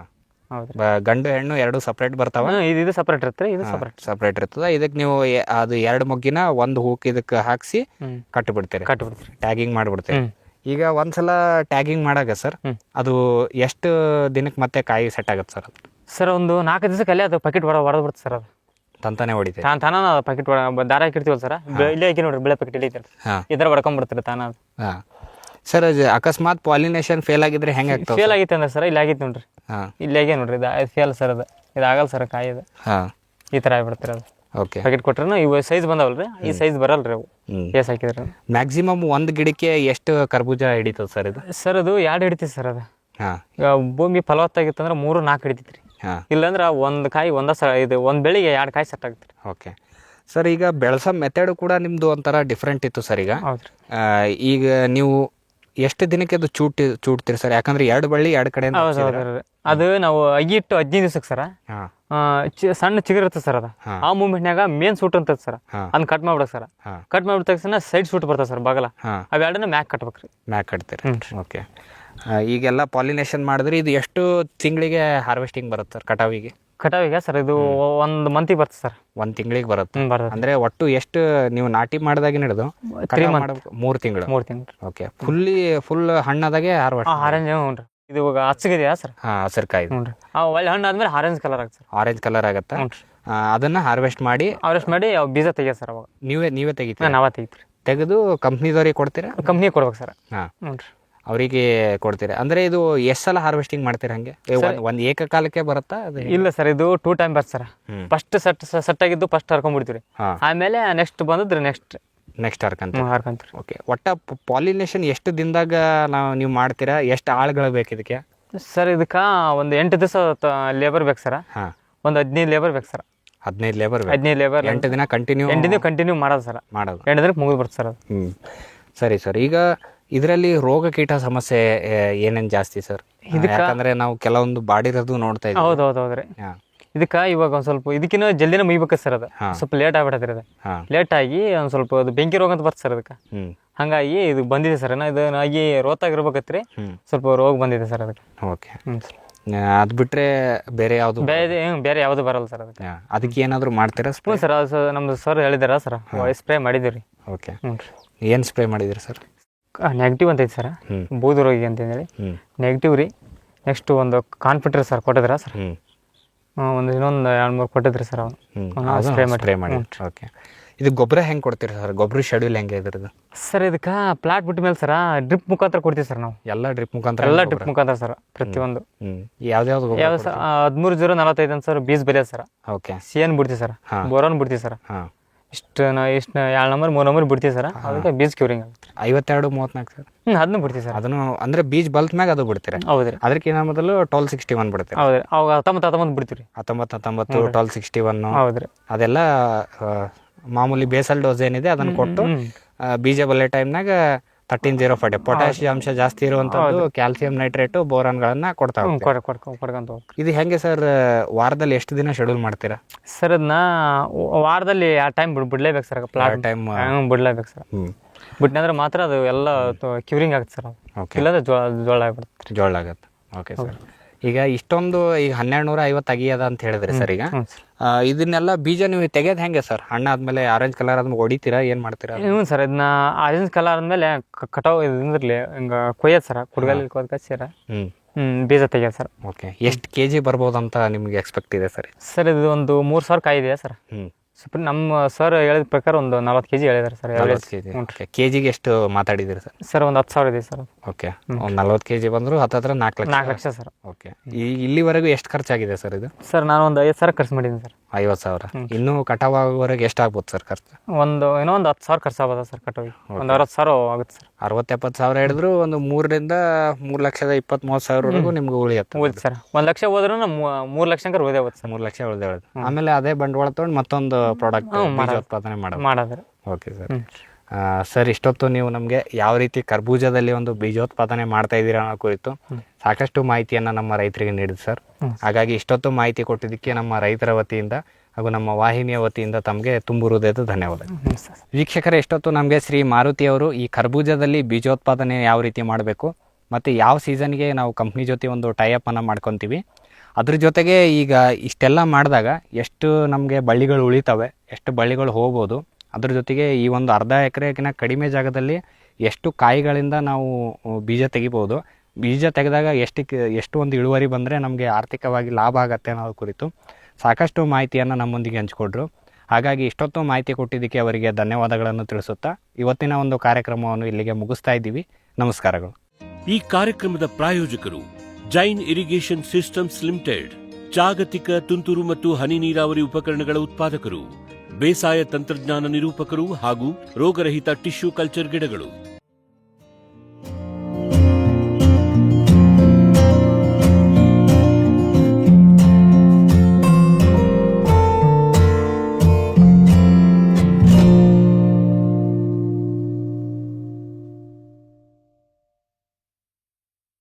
ಗಂಡು ಹೆಣ್ಣು ಎರಡು ಸಪ್ರೇಟ್ ಬರ್ತಾವ. ಇದು ಇದು ಸಪ್ರೇಟ್ ಇರುತ್ತೆ ಇದು ಸಪ್ರೇಟ್ ಸಪ್ರೇಟ್ ಇರ್ತದ. ಇದಕ್ಕೆ ನೀವು ಅದು ಎರಡು ಮೊಗ್ಗಿನ ಒಂದು ಹೂಕ್ ಇದಕ್ಕೆ ಹಾಕ್ಸಿ ಹ್ಞೂ ಕಟ್ಟಿ ಬಿಡ್ತೀರಿ ಕಟ್ಬಿಡ್ತೀರಿ. ಟ್ಯಾಗಿಂಗ್ ಮಾಡಿಬಿಡ್ತೀರಿ. ಈಗ ಒಂದ್ಸಲ ಟ್ಯಾಗಿಂಗ್ ಮಾಡಾಗ ಸರ್ ಅದು ಎಷ್ಟು ದಿನಕ್ಕೆ ಮತ್ತೆ ಕಾಯಿ ಸೆಟ್ ಆಗುತ್ತೆ ಸರ್ ಸರ್ ಒಂದು ನಾಲ್ಕು ದಿವಸಕ್ಕೆ ಅಲ್ಲೇ ಅದು ಪ್ಯಾಕೆಟ್ ಹೊರ ಹೊರದು ಬಿಡುತ್ತೆ ಸರ್ ಅದು. ತಂತಾನೆ ಹೊಡಿತೀರಿ ತಾನ ತಾನ ಪ್ಯಾಕೆಟ್ ದಾರ ಹಾಕಿರ್ತೀವಲ್ಲ ಸರ್ ಇಲ್ಲೇ ಹಾಕಿ ನೋಡ್ರಿ ಬೆಳೆ ಪ್ಯಾಕೆಟ್ ಇಲ್ಲಿ ಇದ್ರ ಹೊಡ್ಕೊಂಡ್ಬಿಡ್ತಾರೆ ತಾನ ಹಾ. ಸರ್ ಅದು ಅಕಸ್ಮಾತ್ ಪಾಲಿನೇಷನ್ ಫೇಲ್ ಆಗಿದ್ರೆ ಹೆಂಗೆ ಫೇಲ್ ಆಗಿತ್ತು ಅಂದ್ರೆ ಸರ್ ಇಲ್ಲಿ ಆಗಿತ್ತು ನೋಡ್ರಿ. ಹಾಂ. ಇಲ್ಲಿ ಆಗೇ ನೋಡ್ರಿ ಇದು ಫೇಲ್ ಸರ್ ಅದು. ಇದು ಆಗಲ್ಲ ಸರ್ ಕಾಯಿ ಇದು ಹಾಂ. ಈ ಥರ ಆಗ್ಬಿಡ್ತಾರೆ ಅದು. ಓಕೆ ಪ್ಯಾಕೆಟ್ ಕೊಟ್ರೆ ಇವು ಸೈಜ್ ಬಂದವಲ್ರಿ ಈ ಸೈಜ್ ಬರಲ್ರಿ ಅವು. ಎಸ್ ಹಾಕಿದ್ರೆ ಮ್ಯಾಕ್ಸಿಮಮ್ ಒಂದು ಗಿಡಕ್ಕೆ ಎಷ್ಟು ಕರ್ಬೂಜ ಹಿಡಿತದೆ ಸರ್ ಇದು? ಸರ್ ಅದು ಎರಡು ಹಿಡಿತೈತಿ ಸರ್ ಅದು. ಹಾಂ. ಭೂಮಿ ಫಲವತ್ತಾಗಿತ್ತಂದ್ರೆ ಮೂರು ನಾಲ್ಕು ಹಿಡಿತೈತ್ರಿ. ಹಾ. ಇಲ್ಲಾಂದ್ರೆ ಒಂದು ಕಾಯಿ ಒಂದೇ ಸ ಇದು ಒಂದು ಬೆಳಿಗ್ಗೆ ಎರಡು ಕಾಯಿ ಸೆಟ್ ಆಗುತ್ತೆ ಓಕೆ ಸರ್ ಈಗ ಬೆಳೆಸೋ ಮೆಥಡ್ ಕೂಡ ನಿಮ್ಮದು ಒಂಥರ ಡಿಫ್ರೆಂಟ್ ಇತ್ತು ಸರ್ ಈಗ. ಈಗ ನೀವು ಎಷ್ಟು ದಿನಕ್ಕೆ ಅದು ಚೂಟ್ ಚೂಡ್ತೀರಿ ಸರ್? ಯಾಕಂದ್ರೆ ಎರಡು ಬಳ್ಳಿ ಎರಡು ಕಡೆ ಅದು ನಾವು ಅಗಿಟ್ಟು ಹದಿನೈದು ದಿವ್ಸಕ್ಕೆ ಸರ್. ಸಣ್ಣ ಚಿಗಿರುತ್ತೆ ಇರ್ತದೆ ಸರ್ ಅದು. ಆ ಮೂಮೆಂಟ್ನಾಗ ಮೇನ್ ಸೂಟ್ ಅಂತ ಸರ್. ಅದನ್ನ ಕಟ್ ಮಾಡ್ಬಿಡಕ್ ಸರ್. ಕಟ್ ಮಾಡ್ಬಿಟ್ಟ ತಕ್ಷಣ ಸೈಡ್ ಸೂಟ್ ಬರ್ತದೆ ಸರ್ ಬಾಗಲ. ಅವೆರಡನ್ನ ಮ್ಯಾಕ್ ಕಟ್ಬೇಕ್ರಿ ಮ್ಯಾಕ್ ಕಟ್ತೀರಿ. ಓಕೆ. ಈಗೆಲ್ಲ ಪಾಲಿನೇಷನ್ ಮಾಡಿದ್ರೆ ಇದು ಎಷ್ಟು ತಿಂಗಳಿಗೆ ಹಾರ್ವೆಸ್ಟಿಂಗ್ ಬರುತ್ತೆ ಸರ್ ಕಟಾವಿಗೆ? ಕಟಾವಿಗೆ ಸರ್ ಇದು ಒಂದು ಮಂತಿಗೆ ಬರ್ತದೆ ಸರ್. ಒಂದ್ ತಿಂಗಳಿಗೆ ಬರುತ್ತೆ. ಬರ್ತದೆ ಅಂದ್ರೆ ಒಟ್ಟು ಎಷ್ಟು ನೀವು ನಾಟಿ ಮಾಡಿದಾಗಿನ ಹಿಡಿದು? Three month. ಮೂರು ತಿಂಗಳು. ಮೂರು ತಿಂಗಳು. ಓಕೆ. ಫುಲ್ಲಿ ಫುಲ್ ಹಣ್ಣಾದಾಗೆ ಆರು ಆರೆಂಜ್ ಹ್ಞೂ ರೀ ಇದು ಇವಾಗ ಹಚ್ಚಗಿದೆಯಾ ಸರ್? ಹಾಂ ಹಸಿರುಕಾಯಿ ಹ್ಞೂ ರೀ ಆ ಒಳ್ಳೆ ಹಣ್ಣು ಆದ್ಮೇಲೆ ಆರೆಂಜ್ ಕಲರ್ ಆಗುತ್ತೆ ಸರ್. ಆರೆಂಜ್ ಕಲರ್ ಆಗುತ್ತೆ? ಹ್ಞೂ ರೀ ಅದನ್ನ ಹಾರ್ವೆಸ್ಟ್ ಮಾಡಿ ಹಾರ್ವೆಸ್ಟ್ ಮಾಡಿ ಅವು ಬೀಜ ತೆಗಿಯೋದು ಸರ್ ಅವಾಗ. ನೀವೇ ನೀವೇ ತೆಗಿತೀರಾ? ನಾವೇ ತೆಗಿತೀರಿ ತೆಗೆದು ಕಂಪ್ನಿದವ್ರಿಗೆ ಕೊಡ್ತೀರಾ? ಕಂಪ್ನಿಗೆ ಕೊಡ್ಬೇಕು ಸರ್. ಹಾ. ಹ್ಞೂ ರೀ ಅವರಿಗೆ ಕೊಡ್ತೀರಾ? ಅಂದ್ರೆ ಇದು ಎಷ್ಟು ಸಲ ಹಾರ್ವೆಸ್ಟಿಂಗ್ ಮಾಡ್ತೀರಾ ಹಂಗೆ? ಒಂದು ಏಕಕಾಲಕ್ಕೆ ಬರುತ್ತಾ ಅದು ಇಲ್ಲ ಸರ್ ಇದು ಟೂ ಟೈಮ್ ಬರ್ತದೆ ಸರ್. ಫಸ್ಟ್ ಸೆಟ್ ಸೆಟ್ ಆಗಿದ್ದು ಫಸ್ಟ್ ಹರ್ಕೊಂಡ್ಬಿಡ್ತೀವಿ. ಆಮೇಲೆ ನೆಕ್ಸ್ಟ್ ಬಂದದ್ರಿ ನೆಕ್ಸ್ಟ್ ನೆಕ್ಸ್ಟ್ ಹರ್ಕಂತ ಹರ್ಕೊಂತೀರಿ. ಓಕೆ ಒಟ್ಟ ಪಾಲಿನೇಷನ್ ಎಷ್ಟು ದಿನದಾಗ ನಾವು ನೀವು ಮಾಡ್ತೀರಾ? ಎಷ್ಟು ಆಳುಗಳು ಬೇಕು ಇದಕ್ಕೆ? ಸರ್ ಇದಕ್ಕೆ ಒಂದು ಎಂಟು ದಿವಸ ಲೇಬರ್ ಬೇಕು ಸರ್. ಒಂದು ಹದಿನೈದು ಲೇಬರ್ ಬೇಕು ಸರ್. ಹದಿನೈದು ಲೇಬರ್ ಹದಿನೈದು ಲೇಬರ್ ಎಂಟು ದಿನ ಕಂಟಿನ್ಯೂ ಎಂಟು ದಿನ ಕಂಟಿನ್ಯೂ ಮಾಡೋದು ಸರ್. ಮಾಡೋದು ಎಂಟು ದಿನಕ್ಕೆ ಮುಗಿದು ಬರ್ತದೆ ಸರ್ ಅದು. ಹ್ಞೂ ಸರಿ ಸರ್ ಈಗ ಇದರಲ್ಲಿ ರೋಗ ಕೀಟ ಸಮಸ್ಯೆ ಏನೇನು ಜಾಸ್ತಿ ಸರ್? ಇದಕ್ಕ- ಯಾಕಂದ್ರೆ ನಾವು ಕೆಲವೊಂದು ಬಾಡಿರೋದು ನೋಡ್ತಾ ಇದ್ದೀವಿ. ಹೌದು ಹೌದು ಹೌದ್ರಿ. ಇದಕ್ಕೆ ಇವಾಗ ಒಂದು ಸ್ವಲ್ಪ ಇದಕ್ಕಿನ್ನ ಜಲ್ದಿನ ಮುಯ್ಬೇಕು ಸರ್ ಅದು. ಸ್ವಲ್ಪ ಲೇಟ್ ಆಗ್ಬಿಟ್ಟದ್ರಿ ಅದು ಲೇಟ್ ಆಗಿ ಒಂದು ಸ್ವಲ್ಪ ಅದು ಬೆಂಕಿ ರೋಗ ಅಂತ ಬರ್ತ ಸರ್ ಅದಕ್ಕೆ. ಹಂಗಾಗಿ ಇದು ಬಂದಿದೆ ಸರ್ ಇದು ಆಗಿ ರೋತಾಗಿರ್ಬೇಕತ್ರಿ ಸ್ವಲ್ಪ ರೋಗ ಬಂದಿದೆ ಸರ್ ಅದಕ್ಕೆ. ಓಕೆ. ಅದ್ ಬಿಟ್ಟರೆ ಬೇರೆ ಯಾವುದು ಬೇರೆ ಬೇರೆ ಯಾವುದು ಬರಲ್ಲ ಸರ್ ಅದಕ್ಕೆ. ಅದಕ್ಕೆ ಏನಾದರೂ ಮಾಡ್ತೀರಾ ಹ್ಞೂ ಸರ್ ಅದು ನಮ್ದು ಸರ್ ಹೇಳಿದಾರ ಸರ್. ಸ್ಪ್ರೇ ಮಾಡಿದಿರಿ ಓಕೆ. ಏನು ಸ್ಪ್ರೇ ಮಾಡಿದಿರಿ ಸರ್? ನೆಗೆಟಿವ್ ಅಂತ ಐತಿ ಸರ್. ಬೂದು ರೋಗಿ ಅಂತ ಹೇಳಿ. ನೆಗೆಟಿವ್ ರೀ. ನೆಕ್ಸ್ಟ್ ಒಂದು ಕಾನ್ಫಿಟ್ರಿ ಸರ್ ಕೊಟ್ಟಿದ್ರ ಸರ್? ಒಂದು ಇನ್ನೊಂದು ಎರಡು ಮೂರು ಕೊಟ್ಟಿದ್ರಿ ಸರ್ ಅವನು. ಸ್ಪ್ರೇ ಮಾಡಿ ಓಕೆ ಇದು ಗೊಬ್ಬರ ಹೆಂಗೆ ಕೊಡ್ತೀರಿ ಸರ್? ಗೊಬ್ಬರ ಶೆಡ್ಯೂಲ್ ಹೆಂಗೆ ಇದ್ರದ್ದು ಸರ್ ಇದಕ್ಕೆ ಪ್ಲಾಟ್ ಬಿಟ್ಟ ಮೇಲೆ ಸರ್ ಡ್ರಿಪ್ ಮುಖಾಂತರ ಕೊಡ್ತೀವಿ ಸರ್ ನಾವು. ಎಲ್ಲ ಡ್ರಿಪ್ ಮುಖಾಂತರ ಎಲ್ಲ ಡ್ರಿಪ್ ಮುಖಾಂತರ ಸರ್ ಪ್ರತಿಯೊಂದು ಯಾವ್ದು ಯಾವ ಸರ್ ಹದಿಮೂರು ಜೀರೋ ನಲವತ್ತೈದು ಅಂತ ಸರ್ ಬೀಸ್ ಬೆಲೆ ಸರ್. ಓಕೆ ಸಿ ಎನ್ ಬಿಡ್ತೀವಿ ಸರ್ ಬೋರಾನ್ ಬೋರೋನ್ ಬಿಡ್ತೀವಿ ಸರ್. ಹಾಂ. ಇಷ್ಟು ನಾ ಇಷ್ಟು ಎರಡು ನಂಬರ್ ಮೂರು ನಂಬರ್ ಬಿಡ್ತೀವಿ ಸರ್. ಅದಕ್ಕೆ ಬೀಜ್ ಕ್ಯೂರಿಂಗ್ ಆಗುತ್ತೆ ಐವತ್ತೆರಡು ಮೂವತ್ನಾಲ್ಕು ಸರ್. ಹ್ಞೂ ಅದನ್ನು ಬಿಡ್ತೀವಿ ಸರ್. ಅದನ್ನು ಅಂದ್ರೆ ಬೀಜ ಬಲ್ತ್ ಮ್ಯಾಗ ಅದು ಬಿಡ್ತೀರಿ? ಹೌದು ರೀ. ಅದಕ್ಕಿಂತ ಮೊದಲು ಟ್ವೆಲ್ ಸಿಕ್ಸ್ಟಿ ಒನ್ ಬಿಡ್ತೀರಿ ಹೌದು ಅವಾಗ ಹತ್ತೊಂಬತ್ತು ಹತ್ತೊಂಬತ್ತು ಬಿಡ್ತೀವಿ ರೀ. ಹತ್ತೊಂಬತ್ತು ಹತ್ತೊಂಬತ್ತು ಟ್ವೆಲ್ ಸಿಕ್ಸ್ಟಿ ಒನ್ ಹೌದು ರೀ. ಅದೆಲ್ಲ ಮಾಮೂಲಿ ಬೇಸಲ್ ಡೋಸ್ ಏನಿದೆ ಅದನ್ನು ಕೊಟ್ಟು ಬೀಜ ಬಲ್ಲೆ ಟೈಮ್ನಾಗ ತರ್ಟೀನ್ ಜೀರೋ ಫೈಟೆ ಪೊಟ್ಯಾಷಿಯಂ ಅಂಶ ಜಾಸ್ತಿ ಇರುವಂತದ್ದು ಕ್ಯಾಲ್ಸಿಯಂ ನೈಟ್ರೇಟ್ ಬೋರಾನ್ಗಳನ್ನ ಕೊಡ್ತಾ ಹ್ಞೂ ಹೋಗ್ತೀರಾ. ಕೊಡ್ ಕೊಡ್ ಕೊಡ್ಕೊಂತ ಇದು ಹೆಂಗೆ ಸರ್ ವಾರದಲ್ಲಿ ಎಷ್ಟು ದಿನ ಶೆಡ್ಯೂಲ್ ಮಾಡ್ತೀರಾ? ಸರ್ ಅದನ್ನ ವಾರದಲ್ಲಿ ಆ ಟೈಮ್ ಬಿಡ್ ಬಿಡ್ಲೇಬೇಕು ಸರ್ ಪ್ಲಾಟ್ ಟೈಮ್ ಬಿಡ್ಲೇಬೇಕು ಸರ್. ಹ್ಮ್. ಮಾತ್ರ ಅದು ಎಲ್ಲ ಕ್ಯೂರಿಂಗ್ ಆಗುತ್ತೆ ಸರ್. ಇಲ್ಲಾಂದ್ರೆ ಜೋಳ ಜೋಳ ಆಗ್ಬಿಡುತ್ತೆ. ಜೋಳ ಆಗುತ್ತೆ. Okay sir. ಈಗ ಇಷ್ಟೊಂದು ಈಗ ಹನ್ನೆರಡು ನೂರ ಐವತ್ತು ಅಗಿಯದ ಅಂತ ಹೇಳಿದ್ರಿ ಸರ್ ಈಗ. ಇದನ್ನೆಲ್ಲ ಬೀಜ ನೀವು ತೆಗೆಯೋದು ಹೆಂಗೆ ಸರ್? ಹಣ್ಣು ಆದ್ಮೇಲೆ ಆರೆಂಜ್ ಕಲರ್ ಆದ್ಮೇಲೆ ಹೊಡಿತೀರಾ ಏನು ಮಾಡ್ತೀರಾ? ಹ್ಞೂ ಸರ್ ಇದನ್ನ ಆರೆಂಜ್ ಕಲರ್ ಆದ್ಮೇಲೆ ಕಟಾವ್ ಇದ್ರಲ್ಲಿ ಹಿಂಗೆ ಕೊಯ್ಯೋದು ಸರ್ ಕುಡ್ಗಲ್ಲಿ ಕೊಯ್ದು ಕಚ್ಚಿರ ಹ್ಞೂ ಬೀಜ ತೆಗಿಯೋದು ಸರ್. ಓಕೆ ಎಷ್ಟು ಕೆ ಜಿ ಅಂತ ನಿಮಗೆ ಎಕ್ಸ್ಪೆಕ್ಟ್ ಇದೆ ಸರ್ ಸರ್ ಇದು ಒಂದು ಮೂರು ಸಾವಿರ ಕಾಯಿ ಇದೆ ಸರ್? ಹ್ಞೂ ಸುಪ್ರೀಂ ನಮ್ಮ ಸರ್ ಹೇಳಿದ ಪ್ರಕಾರ ಒಂದು ನಲ್ವತ್ತು ಕೆಜಿ ಹೇಳಿದಾರೆ ಸರ್ ನಲ್ವತ್ತು ಕೆ ಜಿ ಕೆ ಜಿಗೆ ಎಷ್ಟು ಮಾತಾಡಿದ್ದೀರಿ ಸರ್ ಸರ್ ಒಂದು ಹತ್ತು ಸಾವಿರ ಇದೆ ಸರ್ ಓಕೆ ಒಂದು ನಲ್ವತ್ತು ಕೆ ಜಿ ಬಂದರೂ ಹತ್ತತ್ರ ನಾಲ್ಕು ಲಕ್ಷ. ನಾಲ್ಕು ಲಕ್ಷ ಸರ್ ಓಕೆ ಈ ಇಲ್ಲಿವರೆಗೂ ಎಷ್ಟು ಖರ್ಚಾಗಿದೆ ಸರ್ ಇದು? ಸರ್ ನಾನು ಒಂದು ಐದು ಸಾವಿರ ಖರ್ಚು ಮಾಡಿದ್ದೀನಿ ಸರ್ ಐವತ್ತು ಸಾವಿರ. ಇನ್ನೂ ಎಷ್ಟು ಆಗುತ್ತೆ ಸರ್ ಖರ್ಚು? ಒಂದು ಏನೋ ಒಂದು ಹತ್ತು ಸಾವಿರ ಖರ್ಚು ಆಗ್ಬೋದು ಸರ್ ಕಟಾವಿಗೆ? ಒಂದು ಅರವತ್ತು ಸಾವಿರ ಆಗುತ್ತೆ ಸರ್. ಅರವತ್ತು ಎಪ್ಪತ್ತು ಸಾವಿರ ಹಿಡಿದ್ರು ಒಂದು ಮೂರರಿಂದ ಮೂರು ಲಕ್ಷದ ಇಪ್ಪತ್ತು ಮೂವತ್ತು ಸಾವಿರವರೆಗೂ ನಿಮ್ಗೆ ಉಳಿಯುತ್ತೆ ಉಳಿದು ಸರ್. ಒಂದು ಲಕ್ಷ ಹೋದ್ರೂ ಮೂರು ಲಕ್ಷ ಉಳಿದೇ ಹೋಗುತ್ತೆ ಸರ್. ಮೂರು ಲಕ್ಷ ಉಳಿದೇಳದು ಆಮೇಲೆ ಅದೇ ಬಂಡವಾಳ ತೊಗೊಂಡು ಮತ್ತೊಂದು ಪ್ರಾಡಕ್ಟ್ ಉತ್ಪಾದನೆ ಮಾಡೋದು. ಮಾಡೋದ್ರೆ ಓಕೆ ಸರ್. ಸರ್ ಇಷ್ಟೊತ್ತು ನೀವು ನಮಗೆ ಯಾವ ರೀತಿ ಕರ್ಬೂಜದಲ್ಲಿ ಒಂದು ಬೀಜೋತ್ಪಾದನೆ ಮಾಡ್ತಾ ಇದ್ದೀರಾ ಅನ್ನೋ ಕುರಿತು ಸಾಕಷ್ಟು ಮಾಹಿತಿಯನ್ನು ನಮ್ಮ ರೈತರಿಗೆ ನೀಡಿದೆ ಸರ್. ಹಾಗಾಗಿ ಇಷ್ಟೊತ್ತು ಮಾಹಿತಿ ಕೊಟ್ಟಿದ್ದಕ್ಕೆ ನಮ್ಮ ರೈತರ ವತಿಯಿಂದ ಹಾಗೂ ನಮ್ಮ ವಾಹಿನಿಯ ವತಿಯಿಂದ ತಮಗೆ ತುಂಬು ಧನ್ಯವಾದ ವೀಕ್ಷಕರ ಎಷ್ಟೊತ್ತು ನಮಗೆ ಶ್ರೀ ಮಾರುತಿ ಅವರು ಈ ಕರ್ಬೂಜದಲ್ಲಿ ಬೀಜೋತ್ಪಾದನೆ ಯಾವ ರೀತಿ ಮಾಡಬೇಕು ಮತ್ತು ಯಾವ ಸೀಸನ್ಗೆ ನಾವು ಕಂಪ್ನಿ ಜೊತೆ ಒಂದು ಟೈಅಪ್ಪನ್ನು ಮಾಡ್ಕೊತೀವಿ. ಅದ್ರ ಜೊತೆಗೆ ಈಗ ಇಷ್ಟೆಲ್ಲ ಮಾಡಿದಾಗ ಎಷ್ಟು ನಮಗೆ ಬಳ್ಳಿಗಳು ಉಳಿತವೆ ಎಷ್ಟು ಬಳ್ಳಿಗಳು ಹೋಗ್ಬೋದು ಅದ್ರ ಜೊತೆಗೆ ಈ ಒಂದು ಅರ್ಧ ಎಕರೆಗಿನ ಕಡಿಮೆ ಜಾಗದಲ್ಲಿ ಎಷ್ಟು ಕಾಯಿಗಳಿಂದ ನಾವು ಬೀಜ ತೆಗಿಬೋದು. ಬೀಜ ತೆಗೆದಾಗ ಎಷ್ಟು ಎಷ್ಟು ಒಂದು ಇಳುವರಿ ಬಂದರೆ ನಮಗೆ ಆರ್ಥಿಕವಾಗಿ ಲಾಭ ಆಗತ್ತೆ ಅನ್ನೋದು ಕುರಿತು ಸಾಕಷ್ಟು ಮಾಹಿತಿಯನ್ನು ನಮ್ಮೊಂದಿಗೆ ಹಂಚಿಕೊಡ್ರು ಹಾಗಾಗಿ ಇಷ್ಟೊತ್ತು ಮಾಹಿತಿ ಕೊಟ್ಟಿದ್ದಕ್ಕೆ ಅವರಿಗೆ ಧನ್ಯವಾದಗಳನ್ನು ತಿಳಿಸುತ್ತಾ ಇವತ್ತಿನ ಒಂದು ಕಾರ್ಯಕ್ರಮವನ್ನು ಇಲ್ಲಿಗೆ ಮುಗಿಸ್ತಾ ಇದ್ದೀವಿ. ನಮಸ್ಕಾರಗಳು. ಈ ಕಾರ್ಯಕ್ರಮದ ಪ್ರಾಯೋಜಕರು ಜೈನ್ ಇರಿಗೇಷನ್ ಸಿಸ್ಟಮ್ಸ್ ಲಿಮಿಟೆಡ್, ಜಾಗತಿಕ ತುಂತುರು ಮತ್ತು ಹನಿ ನೀರಾವರಿ ಉಪಕರಣಗಳ ಉತ್ಪಾದಕರು ಬೇಸಾಯ ತಂತ್ರಜ್ಞಾನ ನಿರೂಪಕರು ಹಾಗೂ ರೋಗರಹಿತ ಟಿಶ್ಯೂ ಕಲ್ಚರ್ ಗಿಡಗಳು.